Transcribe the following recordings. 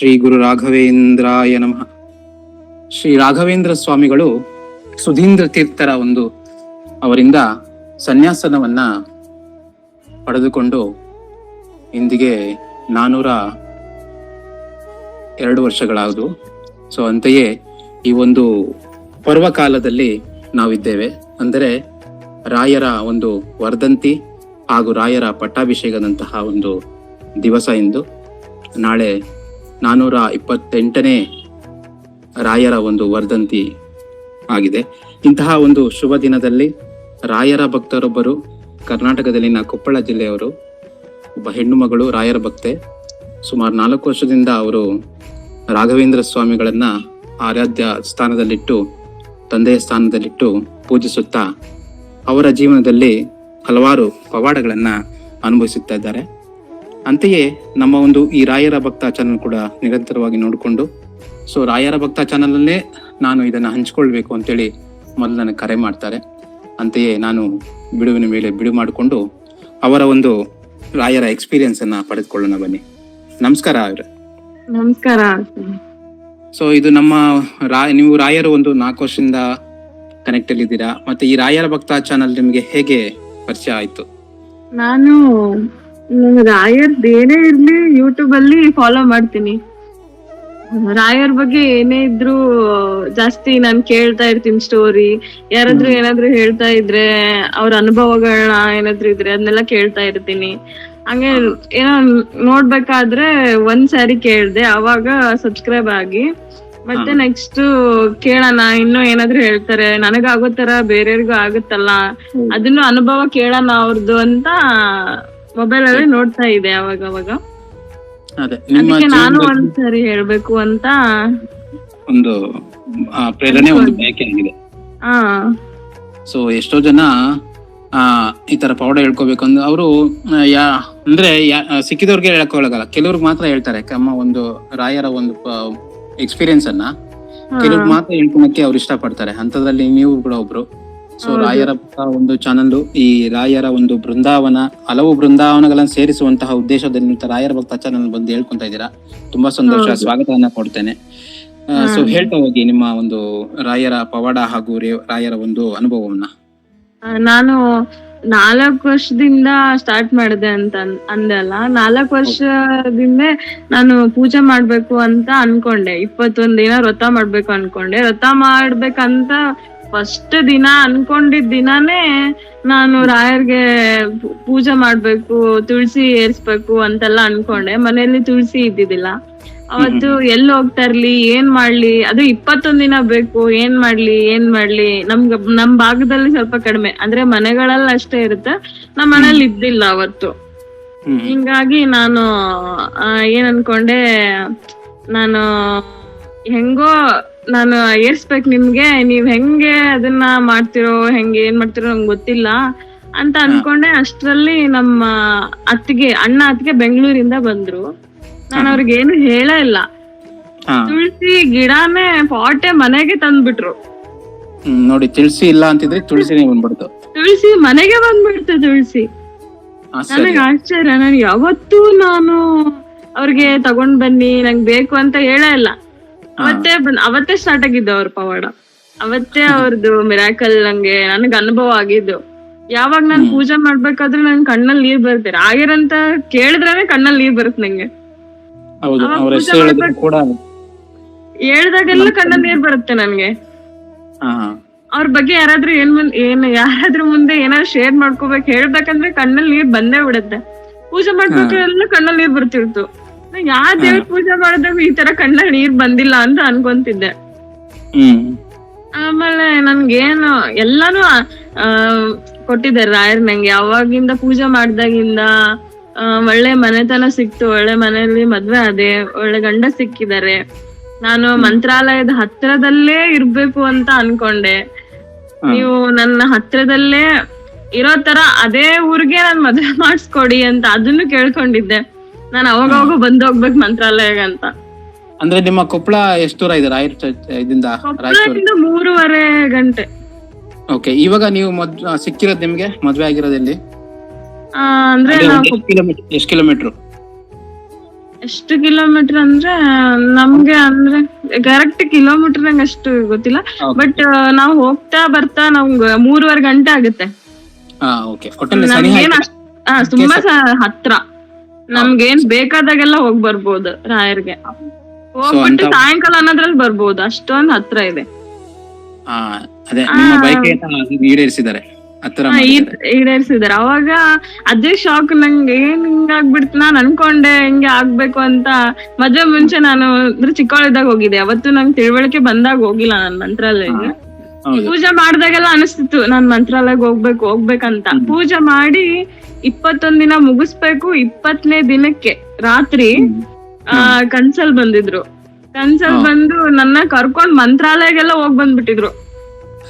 ಶ್ರೀ ಗುರು ರಾಘವೇಂದ್ರಾಯ ನಮಃ. ಶ್ರೀ ರಾಘವೇಂದ್ರ ಸ್ವಾಮಿಗಳು ಸುಧೀಂದ್ರ ತೀರ್ಥರ ಒಂದು ಅವರಿಂದ ಸನ್ಯಾಸನವನ್ನ ಪಡೆದುಕೊಂಡು ಇಂದಿಗೆ ನಾನೂರ ಎರಡು ವರ್ಷಗಳಾದವು ಸೊ ಅಂತೆಯೇ ಈ ಒಂದು ಪರ್ವಕಾಲದಲ್ಲಿ ನಾವಿದ್ದೇವೆ. ಅಂದರೆ ರಾಯರ ಒಂದು ವರ್ಧಂತಿ ಹಾಗೂ ರಾಯರ ಪಟ್ಟಾಭಿಷೇಕದಂತಹ ಒಂದು ದಿವಸ ಇಂದು. ನಾಳೆ ನಾನೂರ ಇಪ್ಪತ್ತೆಂಟನೇ ರಾಯರ ಒಂದು ವರ್ಧಂತಿ ಆಗಿದೆ. ಇಂತಹ ಒಂದು ಶುಭ ದಿನದಲ್ಲಿ ರಾಯರ ಭಕ್ತರೊಬ್ಬರು, ಕರ್ನಾಟಕದಲ್ಲಿನ ಕೊಪ್ಪಳ ಜಿಲ್ಲೆಯವರು, ಒಬ್ಬ ಹೆಣ್ಣು ಮಗಳು ರಾಯರ ಭಕ್ತೆ, ಸುಮಾರು ನಾಲ್ಕು ವರ್ಷದಿಂದ ಅವರು ರಾಘವೇಂದ್ರ ಸ್ವಾಮಿಗಳನ್ನ ಆರಾಧ್ಯ ಸ್ಥಾನದಲ್ಲಿಟ್ಟು, ತಂದೆಯ ಸ್ಥಾನದಲ್ಲಿಟ್ಟು ಪೂಜಿಸುತ್ತಾ ಅವರ ಜೀವನದಲ್ಲಿ ಹಲವಾರು ಪವಾಡಗಳನ್ನು ಅನುಭವಿಸುತ್ತಾ ಇದ್ದಾರೆ. ಅಂತೆಯೇ ನಮ್ಮ ಒಂದು ಈ ರಾಯರ ಭಕ್ತ ಚಾನಲ್ ಕೂಡ ನಿರಂತರವಾಗಿ ನೋಡಿಕೊಂಡು ಸೊ ರಾಯರ ಭಕ್ತ ಚಾನಲ್ ಅಲ್ಲೇ ನಾನು ಇದನ್ನ ಹಂಚ್ಕೊಳ್ಬೇಕು ಅಂತೇಳಿ ಮೊದಲು ನನಗೆ ಕರೆ ಮಾಡ್ತಾರೆ. ಅಂತೆಯೇ ನಾನು ಬಿಡುವಿನ ಮೇಲೆ ಬಿಡು ಮಾಡಿಕೊಂಡು ಅವರ ಒಂದು ರಾಯರ ಎಕ್ಸ್ಪೀರಿಯನ್ಸ್ ಅನ್ನ ಪಡೆದುಕೊಳ್ಳೋಣ ಬನ್ನಿ. ನಮಸ್ಕಾರ ಅವರ ನಮಸ್ಕಾರ. ಸೊ ಇದು ನಮ್ಮ ರಾ ನೀವು ರಾಯರು ಒಂದು ನಾಲ್ಕು ವರ್ಷದಿಂದ ಕನೆಕ್ಟ್ ಅಲ್ಲಿ ಇದ್ದೀರಾ ಮತ್ತೆ ಈ ರಾಯರ ಭಕ್ತ ಚಾನಲ್ ನಿಮಗೆ ಹೇಗೆ ಪರಿಚಯ ಆಯ್ತು? ನಾನು ರಾಯರ್ದ್ ಏನೇ ಇರ್ಲಿ ಯೂಟ್ಯೂಬ್ ಅಲ್ಲಿ ಫಾಲೋ ಮಾಡ್ತೀನಿ. ರಾಯರ್ ಬಗ್ಗೆ ಏನೇ ಇದ್ರು ಜಾಸ್ತಿ ನಾನ್ ಕೇಳ್ತಾ ಇರ್ತೀನಿ ಸ್ಟೋರಿ ಯಾರಾದ್ರೂ ಏನಾದ್ರು ಹೇಳ್ತಾ ಇದ್ರೆ ಅವ್ರ ಅನುಭವಗಳನ್ನ ಏನಾದ್ರು ಇದ್ರೆ ಅದನ್ನೆಲ್ಲ ಕೇಳ್ತಾ ಇರ್ತೀನಿ. ಹಂಗೆ ಏನೋ ನೋಡ್ಬೇಕಾದ್ರೆ ಒಂದ್ ಸಾರಿ ಕೇಳ್ದೆ ಅವಾಗ ಸಬ್ಸ್ಕ್ರೈಬ್ ಆಗಿ. ಮತ್ತೆ ನೆಕ್ಸ್ಟ್ ಕೇಳೋಣ ಇನ್ನೂ ಏನಾದ್ರು ಹೇಳ್ತಾರೆ. ನನಗಾಗೋ ತರ ಬೇರೆಯವ್ರಿಗೂ ಆಗುತ್ತಲ್ಲ. ಅದನ್ನು ಅನುಭವ ಕೇಳೋಣ ಅವ್ರದ್ದು ಅಂತ ಮೊಬೈಲ್ ಅಲ್ಲಿ ನೋಡ್ತಾ ಇದೆ ಅವಾಗ ಅವಾಗ. ಅದೇ ನಿಮ್ಮ ಅದಕ್ಕೆ ನಾನು ಜೀವನದಲ್ಲಿ ಒಂದ್ಸರಿ ಹೇಳ್ಬೇಕು ಅಂತ. ಒಂದು ಆ, ಪ್ರೇರಣೆ ಒಂದು ಬಯಕೆ ಆಗಿದೆ. ಸೊ ಎಷ್ಟೋ ಜನ ಆ ಈ ತರ ಪೌಡ ಹೇಳ್ಕೋಬೇಕು ಅಂದ್ರೆ ಅವರು ಯಾ ಅಂದ್ರೆ ಯಾ- ಆ, ಸಿಕ್ಕಿದವ್ರಿಗೆ ಕೆಲವ್ರಿಗೆ ಮಾತ್ರ ಹೇಳ್ತಾರೆ ಕಮ್ಮ ಒಂದು ರಾಯರ ಒಂದು ಎಕ್ಸ್ಪೀರಿಯನ್ಸ್ ಅನ್ನ. ಕೆಲವ್ರಿಗೆ ಮಾತ್ರ ಹೇಳ್ಕೊಳಕ್ಕೆ ಅವ್ರು ಇಷ್ಟಪಡ್ತಾರೆ. ಅಂತದ್ರಲ್ಲಿ ನೀವು ಕೂಡ ಒಬ್ರು. ಸೊ ರಾಯರ ಭಕ್ತ ಒಂದು ಚಾನಲ್ ಈ ರಾಯರ ಒಂದು ಬೃಂದಾವನ ಹಲವು ಬೃಂದಾವನಗಳನ್ನು ಸೇರಿಸುವಂತಹ ಉದ್ದೇಶದಲ್ಲಿ ರಾಯರ ಭಕ್ತ ಚಾನಲ್ ಬಂದು ಹೇಳ್ಕೊಂತ ಇದ್ದೀರಾ. ತುಂಬಾ ಸಂತೋಷ. ಸ್ವಾಗತವನ್ನ ಕೊಡ್ತೇನೆ. ಸೊ ಹೇಳ್ತಾ ಹೋಗಿ ನಿಮ್ಮ ಒಂದು ರಾಯರ ಪವಾಡ ಹಾಗೂ ರಾಯರ ಒಂದು ಅನುಭವವನ್ನ. ನಾನು ನಾಲ್ಕು ವರ್ಷದಿಂದ ಸ್ಟಾರ್ಟ್ ಮಾಡಿದೆ ಅಂತ ಅಂದೆ ಅಲ್ಲ. ನಾಲ್ಕು ವರ್ಷದಿಂದ ನಾನು ಪೂಜೆ ಮಾಡ್ಬೇಕು ಅಂತ ಅನ್ಕೊಂಡೆ. ಇಪ್ಪತ್ತೊಂದ್ ದಿನ ವ್ರತ ಮಾಡ್ಬೇಕು ಅನ್ಕೊಂಡೆ. ವ್ರತ ಮಾಡ್ಬೇಕಂತ ಫಸ್ಟ್ ದಿನ ಅನ್ಕೊಂಡಿದ್ ದಿನಾನೇ ನಾನು ರಾಯರ್ಗೆ ಪೂಜೆ ಮಾಡ್ಬೇಕು ತುಳಸಿ ಏರ್ಸ್ಬೇಕು ಅಂತೆಲ್ಲ ಅನ್ಕೊಂಡೆ. ಮನೆಯಲ್ಲಿ ತುಳಸಿ ಇದ್ದಿದ್ದಿಲ್ಲ. ಅವತ್ತು ಎಲ್ಲಿ ಹೋಗ್ತಾ ಇರ್ಲಿ ಏನ್ ಮಾಡ್ಲಿ ಅದು ಇಪ್ಪತ್ತೊಂದ್ ದಿನ ಬೇಕು ಏನ್ ಮಾಡ್ಲಿ ಏನ್ ಮಾಡ್ಲಿ ನಮ್ಗ ನಮ್ ಭಾಗದಲ್ಲಿ ಸ್ವಲ್ಪ ಕಡಿಮೆ. ಅಂದ್ರೆ ಮನೆಗಳಲ್ಲಿ ಅಷ್ಟೇ ಇರುತ್ತೆ. ನಮ್ ಮನೇಲಿ ಇದ್ದಿಲ್ಲ ಅವತ್ತು. ಹಿಂಗಾಗಿ ನಾನು ಏನ್ ಅನ್ಕೊಂಡೆ ನಾನು ಹೆಂಗೋ ನಾನು ಏರ್ಸ್ಬೇಕು ನಿಮ್ಗೆ ನೀವ್ ಹೆಂಗೆ ಅದನ್ನ ಮಾಡ್ತಿರೋ ಹೆಂಗೆ ಏನ್ ಮಾಡ್ತಿರೋ ನಂಗೆ ಗೊತ್ತಿಲ್ಲ. ಅಂತ ಅನ್ಕೊಂಡೆ ಅಷ್ಟರಲ್ಲಿ ನಮ್ಮ ಅತ್ತಿಗೆ ಅಣ್ಣ ಅತ್ತಿಗೆ ಬೆಂಗಳೂರಿಂದ ಬಂದ್ರು. ನಾನು ಅವ್ರಿಗೆ ಏನು ಹೇಳೇ ಇಲ್ಲ. ತುಳಸಿ ಗಿಡನೇ ಪಾಟೆ ಮನೆಗೆ ತಂದ್ಬಿಟ್ರು. ನೋಡಿ ತುಳಸಿ ಇಲ್ಲ ಅಂತಿದ್ರೆ ತುಳಸಿನೇ ಬಂದ್ಬಿಡ್ತು. ತುಳಸಿ ಮನೆಗೆ ಬಂದ್ಬಿಡ್ತು ತುಳಸಿ. ನನಗೆ ಆಶ್ಚರ್ಯ ನಾನು ಯಾವತ್ತೂ ನಾನು ಅವ್ರಿಗೆ ತಗೊಂಡ್ ಬನ್ನಿ ನಂಗೆ ಬೇಕು ಅಂತ ಹೇಳೇ ಇಲ್ಲ. ಅವತ್ತೇ ಬಂದ್- ಅವತ್ತೇ ಸ್ಟಾರ್ಟ್ ಆಗಿದ್ದು ಅವ್ರ ಪವಾಡ. ಅವತ್ತೇ ಅವ್ರದ್ದು ಮಿರಾಕಲ್ ನಂಗೆ ನನಗ್ ಅನುಭವ ಆಗಿದ್ದು. ಯಾವಾಗ ನಾನ್ ಪೂಜೆ ಮಾಡ್ಬೇಕಾದ್ರೆ ನನ್ ಕಣ್ಣಲ್ಲಿ ನೀರ್ ಬರುತ್ತೆ ಆಗಿರಂತ ಕೇಳಿದ್ರೆ ಕಣ್ಣಲ್ಲಿ ನೀರ್ ಬರುತ್ತೆ ನಂಗೆ. ಹೇಳ್ದಾಗೆಲ್ಲ ಕಣ್ಣಲ್ಲಿ ನೀರ್ ಬರುತ್ತೆ ನನ್ಗೆ. ಅವ್ರ ಬಗ್ಗೆ ಯಾರಾದ್ರೂ ಏನ್ ಮುಂದೆ ಏನ್ ಯಾರಾದ್ರೂ ಮುಂದೆ ಏನಾದ್ರು ಶೇರ್ ಮಾಡ್ಕೋಬೇಕು ಹೇಳ್ಬೇಕಂದ್ರೆ ಕಣ್ಣಲ್ಲಿ ನೀರ್ ಬಂದೇ ಬಿಡುತ್ತೆ. ಪೂಜೆ ಮಾಡ್ಬೇಕಾದ್ರೆ ಕಣ್ಣಲ್ಲಿ ನೀರ್ ಬರ್ತಿರ್ತು. ನಾ ಯಾ ದೇವ್ರ ಪೂಜೆ ಮಾಡಿದಾಗ ಈ ತರ ಕಣ್ಣ ನೀರ್ ಬಂದಿಲ್ಲ ಅಂತ ಅನ್ಕೊಂತಿದ್ದೆ. ಆಮೇಲೆ ನನ್ಗೇನು ಎಲ್ಲಾನು ಆ ಕೊಟ್ಟಿದ್ದಾರೆ ರಾಯರ್ ನಂಗೆ. ಯಾವಾಗಿಂದ ಪೂಜೆ ಮಾಡ್ದಾಗಿಂದ ಒಳ್ಳೆ ಮನೆತನ ಸಿಕ್ತು. ಒಳ್ಳೆ ಮನೆಯಲ್ಲಿ ಮದ್ವೆ ಅದೇ ಒಳ್ಳೆ ಗಂಡ ಸಿಕ್ಕಿದ್ದಾರೆ. ನಾನು ಮಂತ್ರಾಲಯದ ಹತ್ರದಲ್ಲೇ ಇರ್ಬೇಕು ಅಂತ ಅನ್ಕೊಂಡೆ. ನೀವು ನನ್ನ ಹತ್ರದಲ್ಲೇ ಇರೋ ತರ ಅದೇ ಊರಿಗೆ ನಾನ್ ಮದ್ವೆ ಮಾಡಿಸ್ಕೊಡಿ ಅಂತ ಅದನ್ನು ಕೇಳ್ಕೊಂಡಿದ್ದೆ. ನಾನು ಅವಾಗ ಅವಾಗ ಬಂದ್ ಹೋಗ್ಬೇಕು ಮಂತ್ರಾಲಯಗ ಅಂತ ಅಂದ್ರೆ ನಿಮ್ಮ ಕೊಪ್ಪಳ ಎಷ್ಟು ದೂರ ಇದೆ ಇದರಿಂದ ರಾಯಚೂರು? ಕೊಪ್ಪಳದಿಂದ ಮೂರುವರೆ ಗಂಟೆ. ಓಕೆ ಇವಾಗ ನೀವು ಮದ್ ಸಿಕ್ಕಿರೋದು ನಿಮ್ಗೆ ಮದ್ವೆ ಆಗಿರೋದು ಎಲ್ಲಿ? ಆ, ಅಂದ್ರೆ ನಾವು ಎಷ್ಟು ಕಿಲೋಮೀಟರ್ ಎಷ್ಟು ಕಿಲೋಮೀಟರ್? ಎಷ್ಟು ಕಿಲೋಮೀಟರ್ ಅಂದ್ರೆ ನಮ್ಗೆ ಅಂದ್ರೆ ಕರೆಕ್ಟ್ ಕಿಲೋಮೀಟರ್ ನಂಗೆ ಅಷ್ಟು ಗೊತ್ತಿಲ್ಲ. Okay. ಬಟ್ ನಾವು ಹೋಗ್ತಾ ಬರ್ತಾ ನಮ್ಗೆ ಮೂರುವರೆ ಗಂಟೆ ಆಗುತ್ತೆ. ಹಾ ಓಕೆ ಒಟ್ಟಲ್ಲಿ ಸನಿಹ ನಮ್ಗೇನ್ ಅಷ್ಟ್- ಆ, ತುಂಬಾ ಸ- ಹತ್ರ. ನಮ್ಗೇನ್ ಬೇಕಾದಾಗೆಲ್ಲ ಹೋಗ್ ಬರ್ಬೋದು ರಾಯರ್ಗೆ. ಹೋಗ್ಬಿಟ್ಟು ಅಂತ- ಸಾಯಂಕಾಲ ಅನ್ನೋದ್ರಲ್ಲಿ ಬರ್ಬೋದು ಅಷ್ಟೊಂದ್ ಹತ್ರ ಇದೆ. ಆ, ಅದೇ ನಿಮ್ಮ ಬೈಕ್ ಈಡೇರಿಸಿದ್ದಾರೆ ಹತ್ತಿರ ಈಡೇರ್ಸಿದಾರೆ ಅವಾಗ ಅದೇ ಶಾಕ್ ನಂಗೆ ಏನ್ ಹಿಂಗ ಆಗ್ಬಿಡ್ತು ನಾನ್ ಅನ್ಕೊಂಡೆ ಹಿಂಗೆ ಆಗ್ಬೇಕು ಅಂತ. ಮದ್ವೆ ಮುಂಚೆ ನಾನು ಅಂದ್ರೆ ಚಿಕ್ಕವಳಿದ್ದಾಗ ಹೋಗಿದ್ದೆ. ಅವತ್ತು ನಂಗೆ ತಿಳುವಳಿಕೆ ಬಂದಾಗ ಹೋಗಿಲ್ಲ ನಾನ್ ಮಂತ್ರಾಲಯಕ್ಕೆ. ಹೌದು ಪೂಜೆ ಮಾಡ್ದಾಗೆಲ್ಲ ಅನಿಸ್ತಿತ್ತು ನಾನ್ ಮಂತ್ರಾಲಯಕ್ಕೆ ಹೋಗ್ಬೇಕು ಹೋಗ್ಬೇಕಂತ. ಪೂಜೆ ಮಾಡಿ ಇಪ್ಪತ್ತೊಂದ್ ದಿನ ಮುಗಿಸ್ಬೇಕು ಇಪ್ಪತ್ತನೇ ದಿನಕ್ಕೆ ರಾತ್ರಿ ಆ ಕನ್ಸಲ್ ಬಂದಿದ್ರು. ಕನ್ಸಲ್ ಬಂದು ನನ್ನ ಕರ್ಕೊಂಡ್ ಮಂತ್ರಾಲಯಗೆಲ್ಲ ಹೋಗ್ ಬಂದ್ಬಿಟ್ಟಿದ್ರು.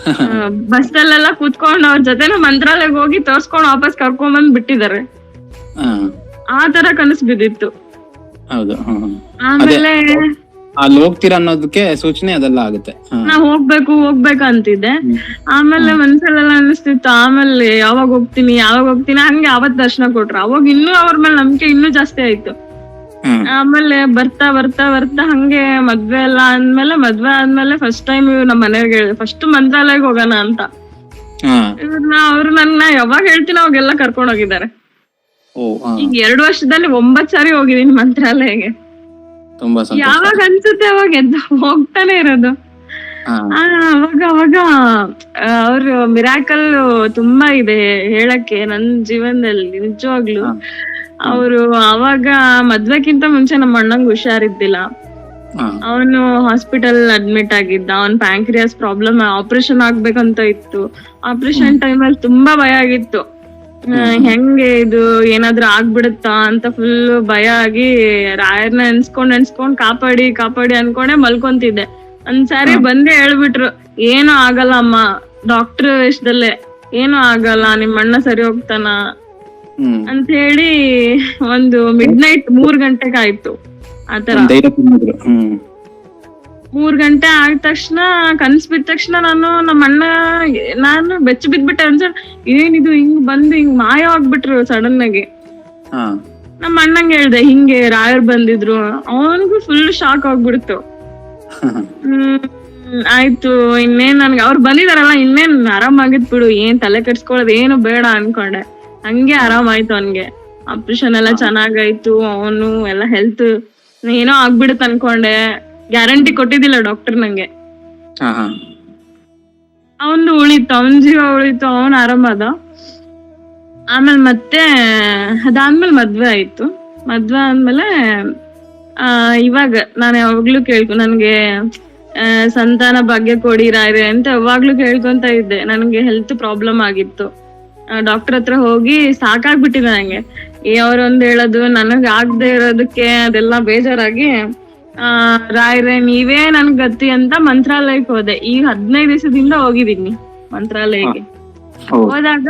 ಬಸ್ ಅಲ್ಲೆಲ್ಲ ಕೂತ್ಕೊಂಡ್ ಅವ್ರ ಜೊತೆನ ಮಂತ್ರಾಲಯಕ್ಕೆ ಹೋಗಿ ತೋರ್ಸ್ಕೊಂಡ್ ವಾಪಸ್ ಕರ್ಕೊಂಡ್ ಬಂದ್ ಬಿಟ್ಟಿದ್ದಾರೆ ಆ ತರ ಕನಸು ಬಿದ್ದಿತ್ತು. ಆಮೇಲೆ ಅಲ್ಲಿ ಹೋಗ್ತೀರಾ ಅನ್ನೋದಕ್ಕೆ ಸೂಚನೆ ಅದೆಲ್ಲ ಆಗುತ್ತೆ. ಹಾ. ನಾ ಹೋಗ್ಬೇಕು ಹೋಗ್ಬೇಕು ಅಂತಿದ್ದೆ. ಆಮೇಲೆ ಮನ್ಸಲ್ಲೆಲ್ಲ ಅನಿಸ್ತಿತ್ತು ಆಮೇಲೆ ಯಾವಾಗ ಹೋಗ್ತೀನಿ ಯಾವಾಗ ಹೋಗ್ತೀನಿ ಹಂಗೆ ಅವತ್ ದರ್ಶನ ಕೊಟ್ರು. ಅವಾಗ ಇನ್ನೂ ಅವ್ರ ಮೇಲೆ ನಂಬಿಕೆ ಇನ್ನೂ ಜಾಸ್ತಿ ಆಯ್ತು. ಆಮೇಲೆ ಬರ್ತಾ ಬರ್ತಾ ಬರ್ತಾ ಹಂಗೆ ಮದ್ವೆ ಎಲ್ಲ ಅಂದ್ಮೇಲೆ ಮದ್ವೆ ಆದ್ಮೇಲೆ ಫಸ್ಟ್ ಟೈಮ್ ನಮ್ಮ ಮನೆಯವ್ರಿಗೆ ಹೇಳಿದೆ ಫಸ್ಟ್ ಮಂತ್ರಾಲಯಕ್ಕೆ ಹೋಗೋಣ ಅಂತ. ಹಾ. ಇವ್ರನ್ನ ಅವ್ರು ನನ್ನ ಯಾವಾಗ ಹೇಳ್ತೀನಿ ಅವಾಗೆಲ್ಲ ಕರ್ಕೊಂಡ್ ಹೋಗಿದ್ದಾರೆ. ಓ ಹಾ. ಈಗ ಎರಡು ವರ್ಷದಲ್ಲಿ ಒಂಬತ್ ಸಾರಿ ಹೋಗಿದೀನಿ ಮಂತ್ರಾಲಯಗೆ. ತುಂಬಾ ಯಾವಾಗ ಅನ್ಸುತ್ತೆ ಅವಾಗ ಎದ್ದು ಹೋಗ್ತಾನೆ ಇರೋದು. ಆ, ಅವಾಗ ಅವಾಗ ಅವ್ರ ಮಿರಾಕಲ್ ತುಂಬಾ ಇದೆ ಹೇಳಕ್ಕೆ ನನ್ ಜೀವನದಲ್ಲಿ ನಿಜವಾಗ್ಲು. ಅವರು ಅವಾಗ ಮದ್ವೆಕ್ಕಿಂತ ಮುಂಚೆ ನಮ್ಮ ಅಣ್ಣಂಗ್ ಹುಷಾರಿದ್ದಿಲ್ಲ. ಅವನು ಹಾಸ್ಪಿಟಲ್ ಅಡ್ಮಿಟ್ ಆಗಿದ್ದ. ಅವನ್ ಪ್ಯಾಂಕ್ರಿಯಾಸ್ ಪ್ರಾಬ್ಲಮ್ ಆಪರೇಷನ್ ಆಗ್ಬೇಕಂತ ಇತ್ತು. ಆಪರೇಷನ್ ಟೈಮಲ್ಲಿ ತುಂಬಾ ಭಯ ಆಗಿತ್ತು. ಹೆಂಗೆ ಇದು ಏನಾದ್ರೂ ಆಗ್ಬಿಡುತ್ತಾ ಅಂತ ಫುಲ್ ಭಯ ಆಗಿ ರಾಯರ್ನ ಎನ್ಸ್ಕೊಂಡ್ ಎನ್ಸ್ಕೊಂಡ್ ಕಾಪಾಡಿ ಕಾಪಾಡಿ ಅನ್ಕೊಂಡೆ ಮಲ್ಕೊಂತಿದ್ದೆ. ಒಂದ್ಸಾರಿ ಬಂದೇ ಹೇಳ್ಬಿಟ್ರು ಏನು ಆಗಲ್ಲ ಅಮ್ಮ ಡಾಕ್ಟರ್ ವೇಷದಲ್ಲೇ ಏನು ಆಗಲ್ಲ ನಿಮ್ ಅಣ್ಣ ಸರಿ ಹೋಗ್ತಾನ. ಅಂತ ಹೇಳಿ ಒಂದು ಮಿಡ್ ನೈಟ್ ಮೂರ್ ಗಂಟೆಗೆ ಆಯ್ತು ಆತರ ಮೂರ್ ಗಂಟೆ ಆದ ತಕ್ಷಣ ಕನ್ಸ್ ಬಿದ್ದ ತಕ್ಷಣ ನಾನು ನಮ್ಮ ಅಣ್ಣ ನಾನು ಬೆಚ್ಚ ಬಿದ್ಬಿಟ್ಟೆ ಅನ್ಸ ಏನಿದು ಹಿಂಗ್ ಬಂದು ಹಿಂಗ್ ಮಾಯ ಆಗ್ಬಿಟ್ರು ಸಡನ್ ಆಗಿ. ನಮ್ಮ ಅಣ್ಣಂಗೆ ಹೇಳ್ದೆ ಹಿಂಗೆ ರಾಯರ್ ಬಂದಿದ್ರು. ಅವನಿಗೂ ಫುಲ್ ಶಾಕ್ ಆಗ್ಬಿಡ್ತು. ಹ್ಮ್ ಆಯ್ತು ಇನ್ನೇನ್ ನನ್ಗೆ ಅವ್ರು ಬಂದಿದಾರಲ್ಲ ಇನ್ನೇನ್ ಆರಾಮಾಗಿದ್ ಬಿಡು ಏನ್ ತಲೆ ಕೆಡ್ಸ್ಕೊಳ್ಳೋದು ಏನು ಬೇಡ ಅನ್ಕೊಂಡೆ. ಹಂಗೆ ಆರಾಮಾಯ್ತು ಅವನ್ಗೆ. ಆಪರೇಷನ್ ಎಲ್ಲ ಚೆನ್ನಾಗಾಯ್ತು ಅವನು ಎಲ್ಲ ಹೆಲ್ತ್ ಏನೋ ಆಗ್ಬಿಡುತ್ತೆ ಅನ್ಕೊಂಡೆ. ಗ್ಯಾರಂಟಿ ಕೊಟ್ಟಿದ್ದಿಲ್ಲ ಡಾಕ್ಟರ್ ನಂಗೆ. ಹಾ ಹಾ. ಅವನು ಉಳಿತು ಅವನ್ ಜೀವ ಉಳಿತು ಅವನ್ ಆರಾಮದ ಆಮೇಲೆ ಮತ್ತೆ ಅದಾದ್ಮೇಲೆ ಮದ್ವೆ ಆಯ್ತು. ಮದ್ವೆ ಆದ್ಮೇಲೆ ಆ ಇವಾಗ ನಾನು ಯಾವಾಗ್ಲೂ ಕೇಳ್ಕೊ ನನ್ಗೆ ಸಂತಾನ ಭಾಗ್ಯ ಕೊಡಿ ರಾಯ್ರೆ ಅಂತ ಯಾವಾಗ್ಲೂ ಕೇಳ್ಕೊಂತ ಇದ್ದೆ. ನನ್ಗೆ ಹೆಲ್ತ್ ಪ್ರಾಬ್ಲಮ್ ಆಗಿತ್ತು. ಡಾಕ್ಟರ್ ಹತ್ರ ಹೋಗಿ ಸಾಕಾಗ್ಬಿಟ್ಟಿದೆ ನಂಗೆ. ಈ ಅವ್ರೊಂದ್ ಹೇಳೋದು ನನಗ್ ಆಗದೆ ಇರೋದಕ್ಕೆ ಅದೆಲ್ಲ ಬೇಜಾರಾಗಿ ರಾಯ್ರೆ ನೀವೇ ನನ್ ಗತಿ ಅಂತ ಮಂತ್ರಾಲಯಕ್ಕೆ ಹೋದೆ. ಈಗ ಹದಿನೈದು ದಿವಸದಿಂದ ಹೋಗಿದೀನಿ ಮಂತ್ರಾಲಯಕ್ಕೆ. ಹೌದು. ಹೋದಾಗ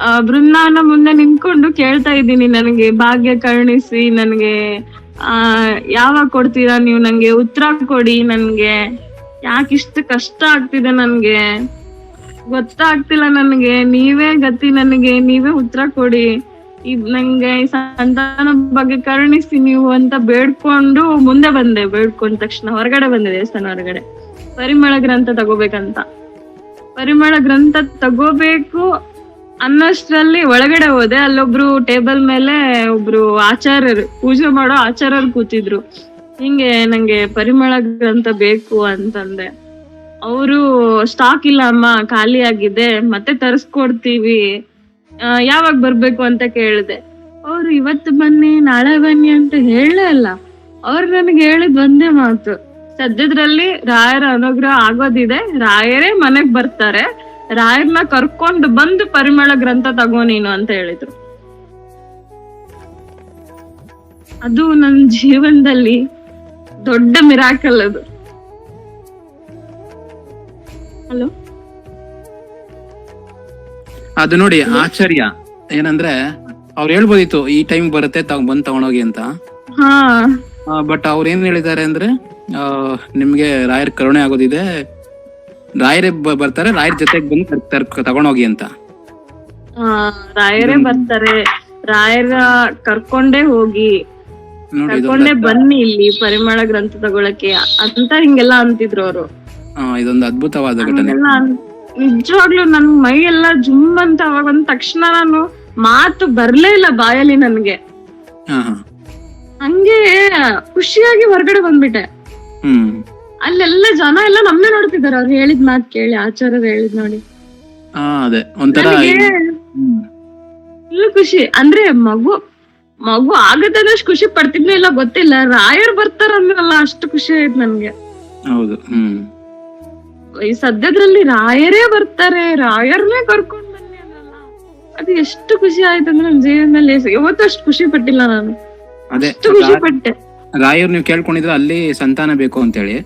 ಆ, ಬೃಂದಾವನ ಮುಂದೆ ನಿಂತ್ಕೊಂಡು ಕೇಳ್ತಾ ಇದ್ದೀನಿ ನನಗೆ ಭಾಗ್ಯ ಕರುಣಿಸಿ ನನಗೆ ಆ ಯಾವಾಗ ಕೊಡ್ತೀರಾ ನೀವು? ನಂಗೆ ಉತ್ತರ ಕೊಡಿ ನನ್ಗೆ. ಯಾಕಿಷ್ಟು ಕಷ್ಟ ಆಗ್ತಿದೆ ನನ್ಗೆ? ಗೊತ್ತಾಗ್ತಿಲ್ಲ ನನಗೆ. ನೀವೇ ಗತಿ ನನಗೆ ನೀವೇ ಉತ್ತರ ಕೊಡಿ. ನಂಗೆ ಸಂತಾನ ಬಗ್ಗೆ ಕರುಣಿಸಿ ನೀವು ಅಂತ ಬೇಡ್ಕೊಂಡು ಮುಂದೆ ಬಂದೆ, ಬೇಡ್ಕೊಂಡ ತಕ್ಷಣ ಹೊರಗಡೆ ಬಂದೆ ದೇವಸ್ಥಾನ ಹೊರಗಡೆ. ಪರಿಮಳ ಗ್ರಂಥ ತಗೋಬೇಕಂತ. ಪರಿಮಳ ಗ್ರಂಥ ತಗೋಬೇಕು ಅನ್ನೋಷ್ಟರಲ್ಲಿ ಒಳಗಡೆ ಹೋದೆ. ಅಲ್ಲೊಬ್ರು ಟೇಬಲ್ ಮೇಲೆ ಒಬ್ರು ಆಚಾರ್ಯರು, ಪೂಜೆ ಮಾಡೋ ಆಚಾರ್ಯರು ಕೂತಿದ್ರು. ಹಿಂಗೆ ನಂಗೆ ಪರಿಮಳ ಗ್ರಂಥ ಬೇಕು ಅಂತಂದೆ. ಅವರು ಸ್ಟಾಕ್ ಇಲ್ಲ ಅಮ್ಮ ಖಾಲಿ ಆಗಿದೆ ಮತ್ತೆ ತರಿಸ್ಕೊಡ್ತೀವಿ. ಯಾವಾಗ ಬರ್ಬೇಕು ಅಂತ ಕೇಳಿದೆ. ಅವ್ರು ಇವತ್ತು ಬನ್ನಿ, ನಾಳೆ ಬನ್ನಿ ಅಂತ ಹೇಳಲೇ ಅಲ್ಲ ಅವ್ರು ನನಗೆ ಹೇಳಿದ್ ಒಂದೇ ಮಾತು. ಸದ್ಯದ್ರಲ್ಲಿ ರಾಯರ ಅನುಗ್ರಹ ಆಗೋದಿದೆ. ರಾಯರೇ ಮನೆಗ್ ಬರ್ತಾರೆ. ರಾಯರ್ನ ಕರ್ಕೊಂಡು ಬಂದು ಪರಿಮಳ ಗ್ರಂಥ ತಗೋ ನೀನು ಅಂತ ಹೇಳಿದ್ರು. ಅದು ನನ್ನ ಜೀವನದಲ್ಲಿ ದೊಡ್ಡ ಮಿರಾಕಲ್ ಅದು. ಹಲೋ? ಅದು ನೋಡಿ ಆಶ್ಚರ್ಯ. ಏನಂದ್ರೆ ಅವ್ರು ಹೇಳ್ಬೋದಿತ್ತು ಈ ಟೈಮ್ ಬರುತ್ತೆ ತಾವ್ ಬಂದ್ ತಗೊಂಡೋಗಿ ಅಂತ. ಹಾ. ಬಟ್ ಅವ್ರ ಏನ್ ಹೇಳಿದ್ದಾರೆ ಅಂದ್ರೆ ನಿಮ್ಗೆ ರಾಯರ್ ಕರುಣೆ ಆಗೋದಿದೆ. ರಾಯರೇ ಬರ್ತಾರೆ ರಾಯರ್ ಜೊತೆಗೆ ಬಂದು ತಗೊಂಡೋಗಿ ಅಂತ. ರಾಯರೇ ಬರ್ತಾರೆ. ರಾಯರ ಕರ್ಕೊಂಡೇ ಹೋಗಿ. ನೋಡಿ ಕರ್ಕೊಂಡೇ ಬನ್ನಿ ಇಲ್ಲಿ ಪರಿಮಳ ಗ್ರಂಥ ತಗೊಳಕ್ಕೆ ಅಂತ ಹಿಂಗೆಲ್ಲಾ ಅಂತಿದ್ರು ಅವರು. ಇದೊಂದು ಅದ್ಭುತವಾದ ಘಟನೆ. ನಿಜವಾಗ್ಲೂ ನನ್ ಮೈ ಎಲ್ಲ ಜುಮ್ ಅಂತ ಅವಾಗ ಬಂದ ತಕ್ಷಣ ನಾನು ಮಾತು ಬರ್ಲೇ ಇಲ್ಲ ಬಾಯಲ್ಲಿ ನನ್ಗೆ. ಹಂಗೆ ಖುಷಿಯಾಗಿ ಹೊರಗಡೆ ಬಂದ್ಬಿಟ್ಟೆ. ಅಲ್ಲೆಲ್ಲ ಜನ ಎಲ್ಲ ನಮ್ನೆ ನೋಡ್ತಿದಾರೆ ಅವ್ರು ಹೇಳಿದ್ ಮಾತ್ ಕೇಳಿ ಆಚಾರ್ಯರು ಹೇಳಿದ್ ನೋಡಿ. ಫುಲ್ ಖುಷಿ. ಅಂದ್ರೆ ಮಗು ಮಗು ಆಗತ್ತೆ ಅನ್ನೋಷ್ಟು ಖುಷಿ ಪಡ್ತಿದ್ನೇ ಇಲ್ಲ ಗೊತ್ತಿಲ್ಲ ರಾಯರ್ ಬರ್ತಾರ ಅಂದ್ರಲ್ಲ ಅಷ್ಟು ಖುಷಿ ಆಯ್ತು ನನ್ಗೆ. ಹೌದು ಹ್ಮ್. ಈ ಸದ್ಯದ್ರಲ್ಲಿ ರಾಯರೇ ಬರ್ತಾರೆ ರಾಯರ್ನೇ ಕರ್ಕೊಂಡ್ ಬನ್ನಿ ಅನ್ನಲ್ಲ. ಅದು ಎಷ್ಟು ಖುಷಿ ಆಯ್ತು ಅಂದ್ರೆ ನನ್ ಜೀವನದಲ್ಲಿ ಯಾವತ್ತೂ ಅಷ್ಟು ಖುಷಿ ಪಟ್ಟಿಲ್ಲ ನಾನು. ಅದೇ ಖುಷಿ ಪಟ್ಟೆ. ರಾಯರ್ ನೀವು ಕೇಳ್ಕೊಂಡಿದ್ರೆ ಅಲ್ಲಿ ಸಂತಾನ ಬೇಕು ಅಂತ ಹೇಳಿ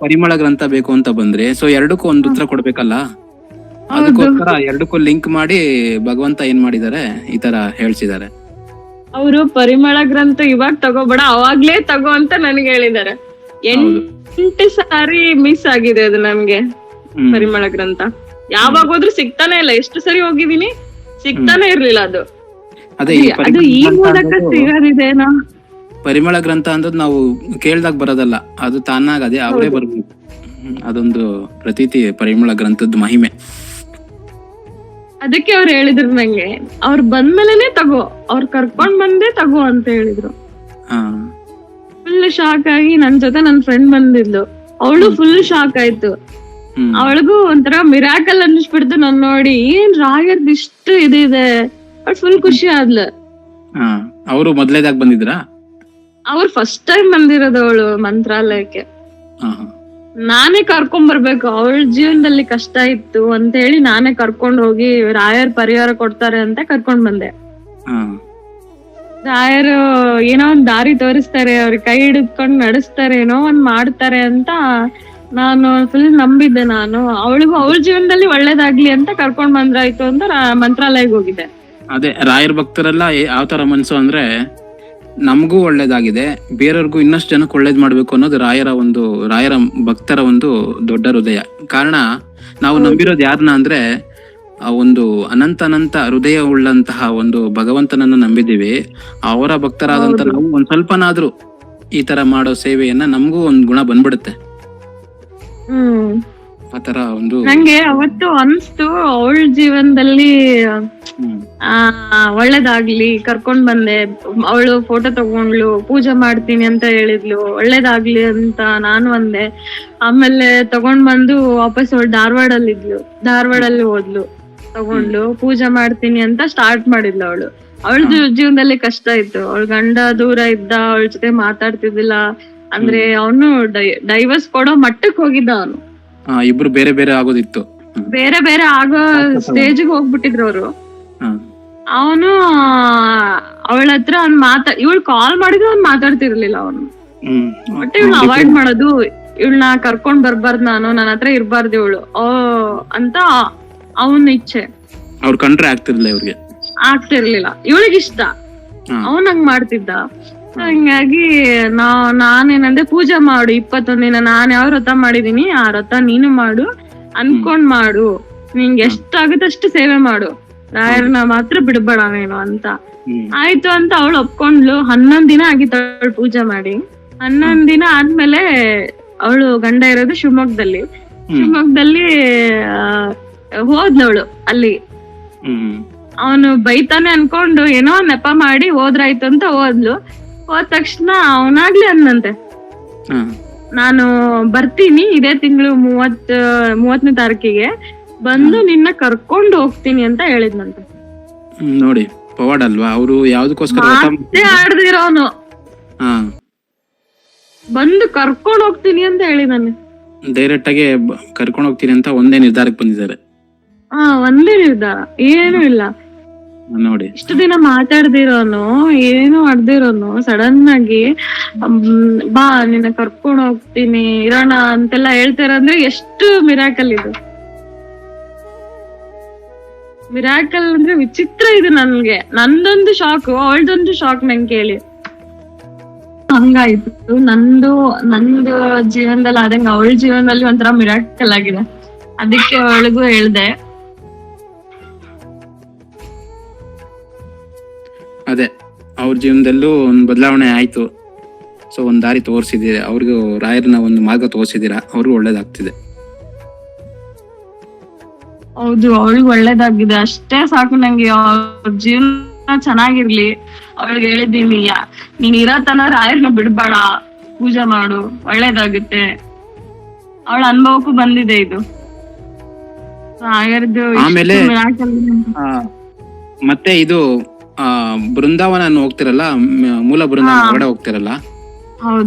ಪರಿಮಳ ಗ್ರಂಥ ಬೇಕು ಅಂತ ಬಂದ್ರೆ ಸೊ ಎರಡಕ್ಕೂ ಒಂದು ಉತ್ತರ ಕೊಡ್ಬೇಕಲ್ಲ? ಅದಕ್ಕೋಸ್ಕರ ಎರಡಕ್ಕೂ ಲಿಂಕ್ ಮಾಡಿ ಭಗವಂತ ಏನ್ ಮಾಡಿದ್ದಾರೆ ಈ ತರ ಹೇಳ್ಸಿದ್ದಾರೆ ಅವರು ಪರಿಮಳ ಗ್ರಂಥ ಇವಾಗ ತಗೋಬೇಡ ಅವಾಗ್ಲೇ ತಗೋ ಅಂತ ನನಗೆ ಹೇಳಿದ್ದಾರೆ ಎಂಟು ಸಾರಿ ಮಿಸ್ ಆಗಿದೆ ಅದು ನಮ್ಗೆ ಪರಿಮಳ ಗ್ರಂಥ. ಯಾವಾಗ ಹೋದ್ರು ಸಿಗ್ತಾನೆ ಇಲ್ಲ. ಎಷ್ಟು ಸರಿ ಹೋಗಿದೀನಿ ಸಿಗ್ತಾನೆ ಇರ್ಲಿಲ್ಲ ಅದು. ಅದೇ ಈ ಪರಿಮಳ ಗ್ರಂಥ ಅಂದದ್ ನಾವು ಕೇಳ್ದಾಗ ಬರೋದಲ್ಲ. ಅದು ತಾನಾಗ ಅದೇ ಅವರೇ ಬರ್ಬೇಕು. ಅದೊಂದು ಪ್ರತೀತಿ ಪರಿಮಳ ಗ್ರಂಥದ ಮಹಿಮೆ. ಅದಕ್ಕೆ ಅವ್ರು ಹೇಳಿದ್ರು ನಂಗೆ. ಅವ್ರು ಬಂದ್ಮೇಲೆನೆ ತಗೋ. ಅವ್ರು ಕರ್ಕೊಂಡ್ ಬಂದೇ ತಗೋ ಅಂತ ಹೇಳಿದ್ರು. ಹಾ. ಫುಲ್ ಶಾಕ್ ಆಗಿ ನನ್ ಜೊತೆ ನನ್ ಫ್ರೆಂಡ್ ಬಂದಿದ್ಲು. ಅವಳು ಫುಲ್ ಶಾಕ್ ಆಯ್ತು. ಅವಳಿಗೂ ಒಂಥರ ಮಿರಾಕಲ್ ಅನ್ನಿಸ್ಬಿಡ್ತು ನನ್ ನೋಡಿ. ಏನ್ ರಾಯರ್ದ್ ಇಷ್ಟು ಇದಿದೆ. ಅವ್ಳು ಫುಲ್ ಖುಷಿ ಆದ್ಲು. ಅವರು ಮೊದ್ಲೇದಾಗ ಬಂದಿದ್ರಾ? ಅವ್ರು ಫಸ್ಟ್ ಟೈಮ್ ಬಂದಿರೋದು ಅವಳು ಮಂತ್ರಾಲಯಕ್ಕೆ. ನಾನೇ ಕರ್ಕೊಂಡ್ ಬರ್ಬೇಕು. ಅವಳ ಜೀವನದಲ್ಲಿ ಕಷ್ಟ ಇತ್ತು ಅಂತ ಹೇಳಿ ನಾನೇ ಕರ್ಕೊಂಡ್ ಹೋಗಿ ರಾಯರ್ ಪರಿಹಾರ ಕೊಡ್ತಾರೆ ಅಂತ ಕರ್ಕೊಂಡ್ ಬಂದೆ. ಹಾ ರಾಯರು ಏನೋ ಒಂದ್ ದಾರಿ ತೋರಿಸ್ತಾರೆ ಅವ್ರ ಕೈ ಹಿಡಿದ್ಕೊಂಡ್ ನಡೆಸ್ತಾರೆ ಏನೋ ಒಂದ್ ಮಾಡ್ತಾರೆ ಅಂತ ನಾನು ಫುಲ್ ನಂಬಿದ್ದೆ ನಾನು. ಅವಳಿಗೂ ಅವ್ಳ ಜೀವನದಲ್ಲಿ ಒಳ್ಳೇದಾಗ್ಲಿ ಅಂತ ಕರ್ಕೊಂಡ್ ಬಂದ್ರಾಯ್ತು ಅಂತ ಮಂತ್ರಾಲಯಕ್ಕೆ ಹೋಗಿದ್ದೆ. ಅದೇ ರಾಯರ್ ಭಕ್ತರೆಲ್ಲ ಯಾವ ತರ ಮನ್ಸು ಅಂದ್ರೆ ನಮಗೂ ಒಳ್ಳೇದಾಗಿದೆ ಬೇರೆಯವ್ರಿಗೂ ಇನ್ನಷ್ಟು ಜನಕ್ಕೆ ಒಳ್ಳೇದ್ ಮಾಡ್ಬೇಕು ಅನ್ನೋದು ರಾಯರ ಒಂದು ರಾಯರ ಭಕ್ತರ ಒಂದು ದೊಡ್ಡ ಹೃದಯ. ಕಾರಣ ನಾವು ನಂಬಿರೋದು ಯಾರನ್ನ ಅಂದ್ರೆ ಆ ಒಂದು ಅನಂತ ಅನಂತ ಹೃದಯ ಉಳ್ಳಂತಹ ಒಂದು ಭಗವಂತನನ್ನ ನಂಬಿದ್ದೀವಿ. ಅವರ ಭಕ್ತರಾದಂತ ನಾವು ಒಂದ್ ಸ್ವಲ್ಪನಾದ್ರೂ ಈ ತರ ಮಾಡೋ ಸೇವೆಯನ್ನ ನಮಗೂ ಒಂದ್ ಗುಣ ಬಂದ್ಬಿಡುತ್ತೆ. ಹ್ಮ್. ಆ ಒಂದು ನಂಗೆ ಅವತ್ತು ಅನ್ಸ್ತು ಅವಳ ಜೀವನದಲ್ಲಿ ಆ ಒಳ್ಳೇದಾಗ್ಲಿ ಕರ್ಕೊಂಡ್ ಬಂದೆ. ಅವಳು ಫೋಟೋ ತಗೊಂಡ್ಲು ಪೂಜೆ ಮಾಡ್ತೀನಿ ಅಂತ ಹೇಳಿದ್ಲು. ಒಳ್ಳೇದಾಗ್ಲಿ ಅಂತ ನಾನು ಅಂದೆ ಆಮೇಲೆ ತಗೊಂಡ್ ಬಂದು ವಾಪಸ್ ಅವಳು ಧಾರವಾಡಲ್ಲಿ ಇದ್ಲು ಧಾರವಾಡಲ್ಲಿ ಹೋದ್ಲು. ತಗೊಂಡ್ಲು ಪೂಜೆ ಮಾಡ್ತೀನಿ ಅಂತ ಸ್ಟಾರ್ಟ್ ಮಾಡಿದ್ಲು ಅವಳು. ಅವಳ ಜೀವನದಲ್ಲಿ ಕಷ್ಟ ಇತ್ತು. ಅವಳ ಗಂಡ ದೂರ ಇದ್ದ ಅವಳ ಜೊತೆ ಮಾತಾಡ್ತಿದ್ದಿಲ್ಲ. ಅಂದ್ರೆ ಅವನು ಡೈವರ್ಸ್ ಕೊಡೋ ಮಟ್ಟಕ್ ಹೋಗಿದ್ದ ಅವನು. ಇಬ್ರು ಬೇರೆ ಬೇರೆ ಆಗೋದಿತ್ತು. ಬೇರೆ ಬೇರೆ ಆಗೋ ಸ್ಟೇಜ್ಗೆ ಹೋಗ್ಬಿಟ್ಟಿದ್ರು ಅವರು. ಅವನು ಅವಳ ಹತ್ರ ಅವ್ನ್ ಮಾತಾ ಇವಳು ಕಾಲ್ ಮಾಡಿದ್ರೆ ಅವ್ನ್ ಮಾತಾಡ್ತಿರ್ಲಿಲ್ಲ ಅವನು. ಬಟ್ ಇವಳು ಅವಾಯ್ಡ್ ಮಾಡೋದು ಇವಳನ್ನ ಕರ್ಕೊಂಡ್ ಬರ್ಬಾರ್ದು ನಾನು ನನ್ನ ಹತ್ರ ಇರ್ಬಾರ್ದು ಇವಳು. ಓ ಅಂತ ಅವನ ಇಚ್ಛೆ. ಅವ್ರು ಕಂಡ್ರೆ ಆಗ್ತಿರ್ಲಿಲ್ಲ ಇವ್ರಿಗೆ. ಆಗ್ತಿರ್ಲಿಲ್ಲ. ಇವಳಿಗೆ ಇಷ್ಟ. ಹಾ. ಅವನ್ ಹಂಗ್ ಮಾಡ್ತಿದ್ದ. ಹಂಗಾಗಿ ನಾ ನಾನೇನಂದ್ರೆ ಪೂಜೆ ಮಾಡು ಇಪ್ಪತ್ತೊಂದ್ ದಿನ ನಾನ್ ಯಾವ ವ್ರತ ಮಾಡಿದೀನಿ ಆ ವ್ರತ ನೀನು ಮಾಡು ಅನ್ಕೊಂಡ್ ಮಾಡು. ನಿಂಗೆ ಎಷ್ಟಾಗುತ್ತೆ ಅಷ್ಟು ಸೇವೆ ಮಾಡು. ರಾಯರ್ನ ಮಾತ್ರ ಬಿಡ್ಬೇಡ ನೀನು ಅಂತ. ಆಯ್ತು ಅಂತ ಅವಳು ಒಪ್ಕೊಂಡ್ಲು ಹನ್ನೊಂದ್ ದಿನ ಆಗಿತ್ತು ಅವಳು ಪೂಜೆ ಮಾಡಿ. ಹನ್ನೊಂದ್ ದಿನ ಆದ್ಮೇಲೆ ಅವಳು ಗಂಡ ಇರೋದು ಶಿವಮೊಗ್ಗದಲ್ಲಿ. ಶಿವಮೊಗ್ಗದಲ್ಲಿ ಆ, ಹೋದ್ಲವಳು ಅಲ್ಲಿ ಅವನು ಬೈತಾನೆ ಅನ್ಕೊಂಡು ಏನೋ ನೆಪ ಮಾಡಿ ಹೋದ್ರಾಯ್ತು ಅಂತ ಹೋದ್ಲು. ಹೋದ ತಕ್ಷಣ ಅವನಾಗ್ಲಿ ಅಂದಂತೆ ನಾನು ಬರ್ತೀನಿ ಇದೇ ತಿಂಗಳು ಮೂವತ್ ಮೂವತ್ತನೇ ತಾರೀಕಿಗೆ. ಬಂದು ನಿನ್ನ ಕರ್ಕೊಂಡು ಹೋಗ್ತೀನಿ ಅಂತ ಹೇಳಿದ್ನಂತೆ. ನೋಡಿ ಪವಾಡ್ ಅಲ್ವಾ? ಅವರು ಯಾವ್ದಕ್ಕೋಸ್ಕರ ಆಡ್ದಿರೋನು. ಬಂದು ಕರ್ಕೊಂಡ್ ಹೋಗ್ತೀನಿ ಅಂತ ಹೇಳಿದಾನೆ ಡೈರೆಕ್ಟ್ ಆಗಿ ಕರ್ಕೊಂಡು ಕರ್ಕೊಂಡ್ ಹೋಗ್ತೀನಿ ಅಂತ ಒಂದೇ ನಿರ್ಧಾರಕ್ಕೆ ಬಂದಿದ್ದಾರೆ. ಹಾ ಒಂದೇ ಏನು ಇಲ್ಲ. ನೋಡಿ. ಇಷ್ಟು ದಿನ ಮಾತಾಡ್ದಿರೋನು ಏನು ಮಾಡ್ದಿರೋನು ಸಡನ್ ಆಗಿ ಬಾ ನಿನ್ನ ಕರ್ಕೊಂಡ್ ಹೋಗ್ತೀನಿ ಇರೋಣ ಅಂತೆಲ್ಲ ಹೇಳ್ತಾರಂದ್ರೆ ಎಷ್ಟು ಮಿರಾಕಲ್ ಇದು. ಮಿರಾಕಲ್ ಅಂದ್ರೆ ವಿಚಿತ್ರ ಇದು ನನ್ಗೆ. ನಂದೊಂದು ಶಾಕ್ ಅವಳ್ದೊಂದು ಶಾಕ್ ನಂಗೆ ಕೇಳಿ. ಹಂಗಾಯ್ತು. ನಂದು ನಂದು ಜೀವನದಲ್ಲಿ ಆದಂಗ ಅವಳ ಜೀವನದಲ್ಲಿ ಒಂಥರ ಮಿರಾಕಲ್ ಆಗಿದೆ. ಅದಕ್ಕೆ ಅವಳಿಗೂ ಹೇಳ್ದೆ. ಅದೇ ಅವ್ರ ಜೀವನದಲ್ಲೂ ಒಂದು ಬದಲಾವಣೆ ಆಯ್ತು. ಸೊ ಒಂದ್ ದಾರಿ ತೋರಿಸಿದ್ದೀರಿ. ಅವ್ರಿಗೂ ರಾಯರನ್ನ ಒಂದು ಮಾರ್ಗ ತೋರಿಸಿದ್ದೀರಾ? ಅವ್ರಿಗೂ ಒಳ್ಳೇದಾಗ್ತಿದೆ. ಹೌದು ಅವಳಿಗೆ ಒಳ್ಳೇದಾಗಿದೆ ಅಷ್ಟೇ ಸಾಕು ನಂಗೆ. ಅವ್ರ ಜೀವನ ಚೆನ್ನಾಗಿರ್ಲಿ. ಅವಳಿಗೆ ಹೇಳಿದ್ದೀನಿ ನೀನ್ ಇರೋ ತನ ರಾಯರ್ನ ಬಿಡ್ಬೇಡ. ಪೂಜೆ ಮಾಡು. ಒಳ್ಳೇದಾಗುತ್ತೆ. ಅವಳ ಅನುಭವಕ್ಕೂ ಬಂದಿದೆ ಇದು. ಆಮೇಲೆ- ಮತ್ತೆ ಇದು ಬೃಂದಾವನ ಹೋಗ್ತಿರಲ್ಲ ಮೂಲ ಬೃಂದಾವನ. ಹೊರಗಡೆ ಹೋಗ್ತಿರಲ್ಲ?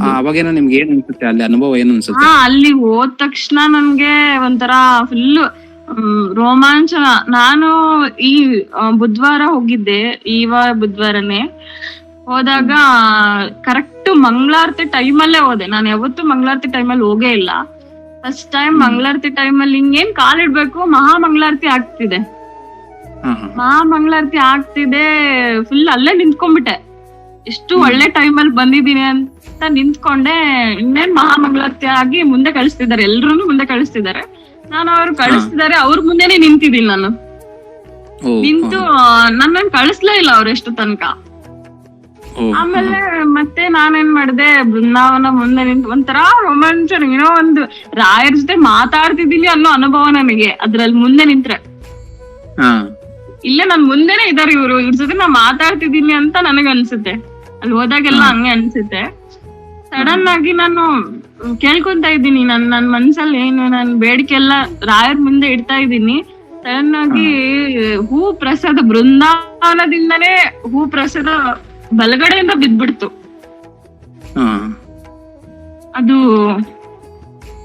ಆ, ಅವಾಗೇನೋ ನಿಮ್ಗೆ ಏನ್ ಅನ್ಸುತ್ತೆ? ಅಲ್ಲಿ ಅನುಭವ ಏನ್ ಅನ್ಸುತ್ತೆ? ಅಲ್ಲಿ ಹೋದ ತಕ್ಷಣ ನನ್ಗೆ ಒಂಥರ ಫುಲ್ ರೋಮಾಂಚನ. ನಾನು ಈ ಬುಧವಾರ ಹೋಗಿದ್ದೆ ಈ ವಾರ ಬುಧವಾರನೇ. ಹೋದಾಗ ಕರೆಕ್ಟ್ ಮಂಗಳಾರತಿ ಟೈಮಲ್ಲೇ ಹೋದೆ. ನಾನು ಯಾವತ್ತೂ ಮಂಗಳಾರತಿ ಟೈಮಲ್ಲಿ ಹೋಗೇ ಇಲ್ಲ. ಫಸ್ಟ್ ಟೈಮ್ ಮಂಗಳಾರತಿ ಟೈಮಲ್ಲಿ ಹಿಂಗೇನ್ ಕಾಲಿಡ್ಬೇಕು ಮಹಾ ಮಂಗಳಾರತಿ ಆಗ್ತಿದೆ. ಮಹಾ ಮಂಗಳಾರತಿ ಆಗ್ತಿದೆ ಫುಲ್ ಅಲ್ಲೇ ನಿಂತ್ಕೊಂಡ್ಬಿಟ್ಟೆ. ಎಷ್ಟು ಒಳ್ಳೆ ಟೈಮಲ್ಲಿ ಬಂದಿದ್ದೀನಿ ಅಂತ ನಿಂತ್ಕೊಂಡೆ ಇನ್ನೇನ್ ಮಹಾಮಂಗಳಾರತಿ ಆಗಿ ಮುಂದೆ ಕಳಿಸ್ತಿದ್ದಾರೆ ಎಲ್ರು ಮುಂದೆ ಕಳಿಸ್ತಿದ್ದಾರೆ. ನಾನು ಅವ್ರು ಕಳಿಸ್ತಿದ್ದಾರೆ ಅವ್ರ ಮುಂದೆನೆ ನಿಂತಿದ್ದೀನಿ ನಾನು. ನಿಂತು ನನ್ನ ಕಳಿಸ್ಲೇ ಇಲ್ಲ ಅವ್ರು ಎಷ್ಟು ತನಕ. ಆಮೇಲೆ ಮತ್ತೆ ನಾನೇನ್ ಮಾಡಿದೆ ಬೃಂದಾವನ ಮುಂದೆ ನಿಂತು ಒಂಥರ ರೋಮಾಂಚನ ಏನೋ ಒಂದು ರಾಯರ ಜೊತೆ ಮಾತಾಡ್ತಿದ್ದೀನಿ ಅನ್ನೋ ಅನುಭವ ನನಗೆ ಅದ್ರಲ್ಲಿ ಮುಂದೆ ನಿಂತ್ರೆ. ಹಾ. ಇಲ್ಲೇ ನನ್ ಮುಂದೆನೆ ಇದಾರೆ ಇವ್ರು. ಇವ್ರ ಜೊತೆ ನಾ ಮಾತಾಡ್ತಿದ್ದೀನಿ ಅಂತ ನನಗೆ ಅನ್ಸುತ್ತೆ ಅಲ್ಲಿ ಹೋದಾಗೆಲ್ಲ ಹಂಗೆ ಅನ್ಸುತ್ತೆ. ಸಡನ್ ಆಗಿ ನಾನು ಕೇಳ್ಕೊಂತ ಇದ್ದೀನಿ. ನನ್ ನನ್ ಮನ್ಸಲ್ಲಿ ಏನು ನನ್ ಬೇಡಿಕೆ ಎಲ್ಲ ರಾಯರ್ ಮುಂದೆ ಇಡ್ತಾ ಇದ್ದೀನಿ. ಸಡನ್ ಆಗಿ ಹೂ ಪ್ರಸಾದ ಬೃಂದಾವನದಿಂದನೇ ಹೂ ಪ್ರಸಾದ ಬಲಗಡೆಯಿಂದ ಬಿದ್ಬಿಡ್ತು. ಅದು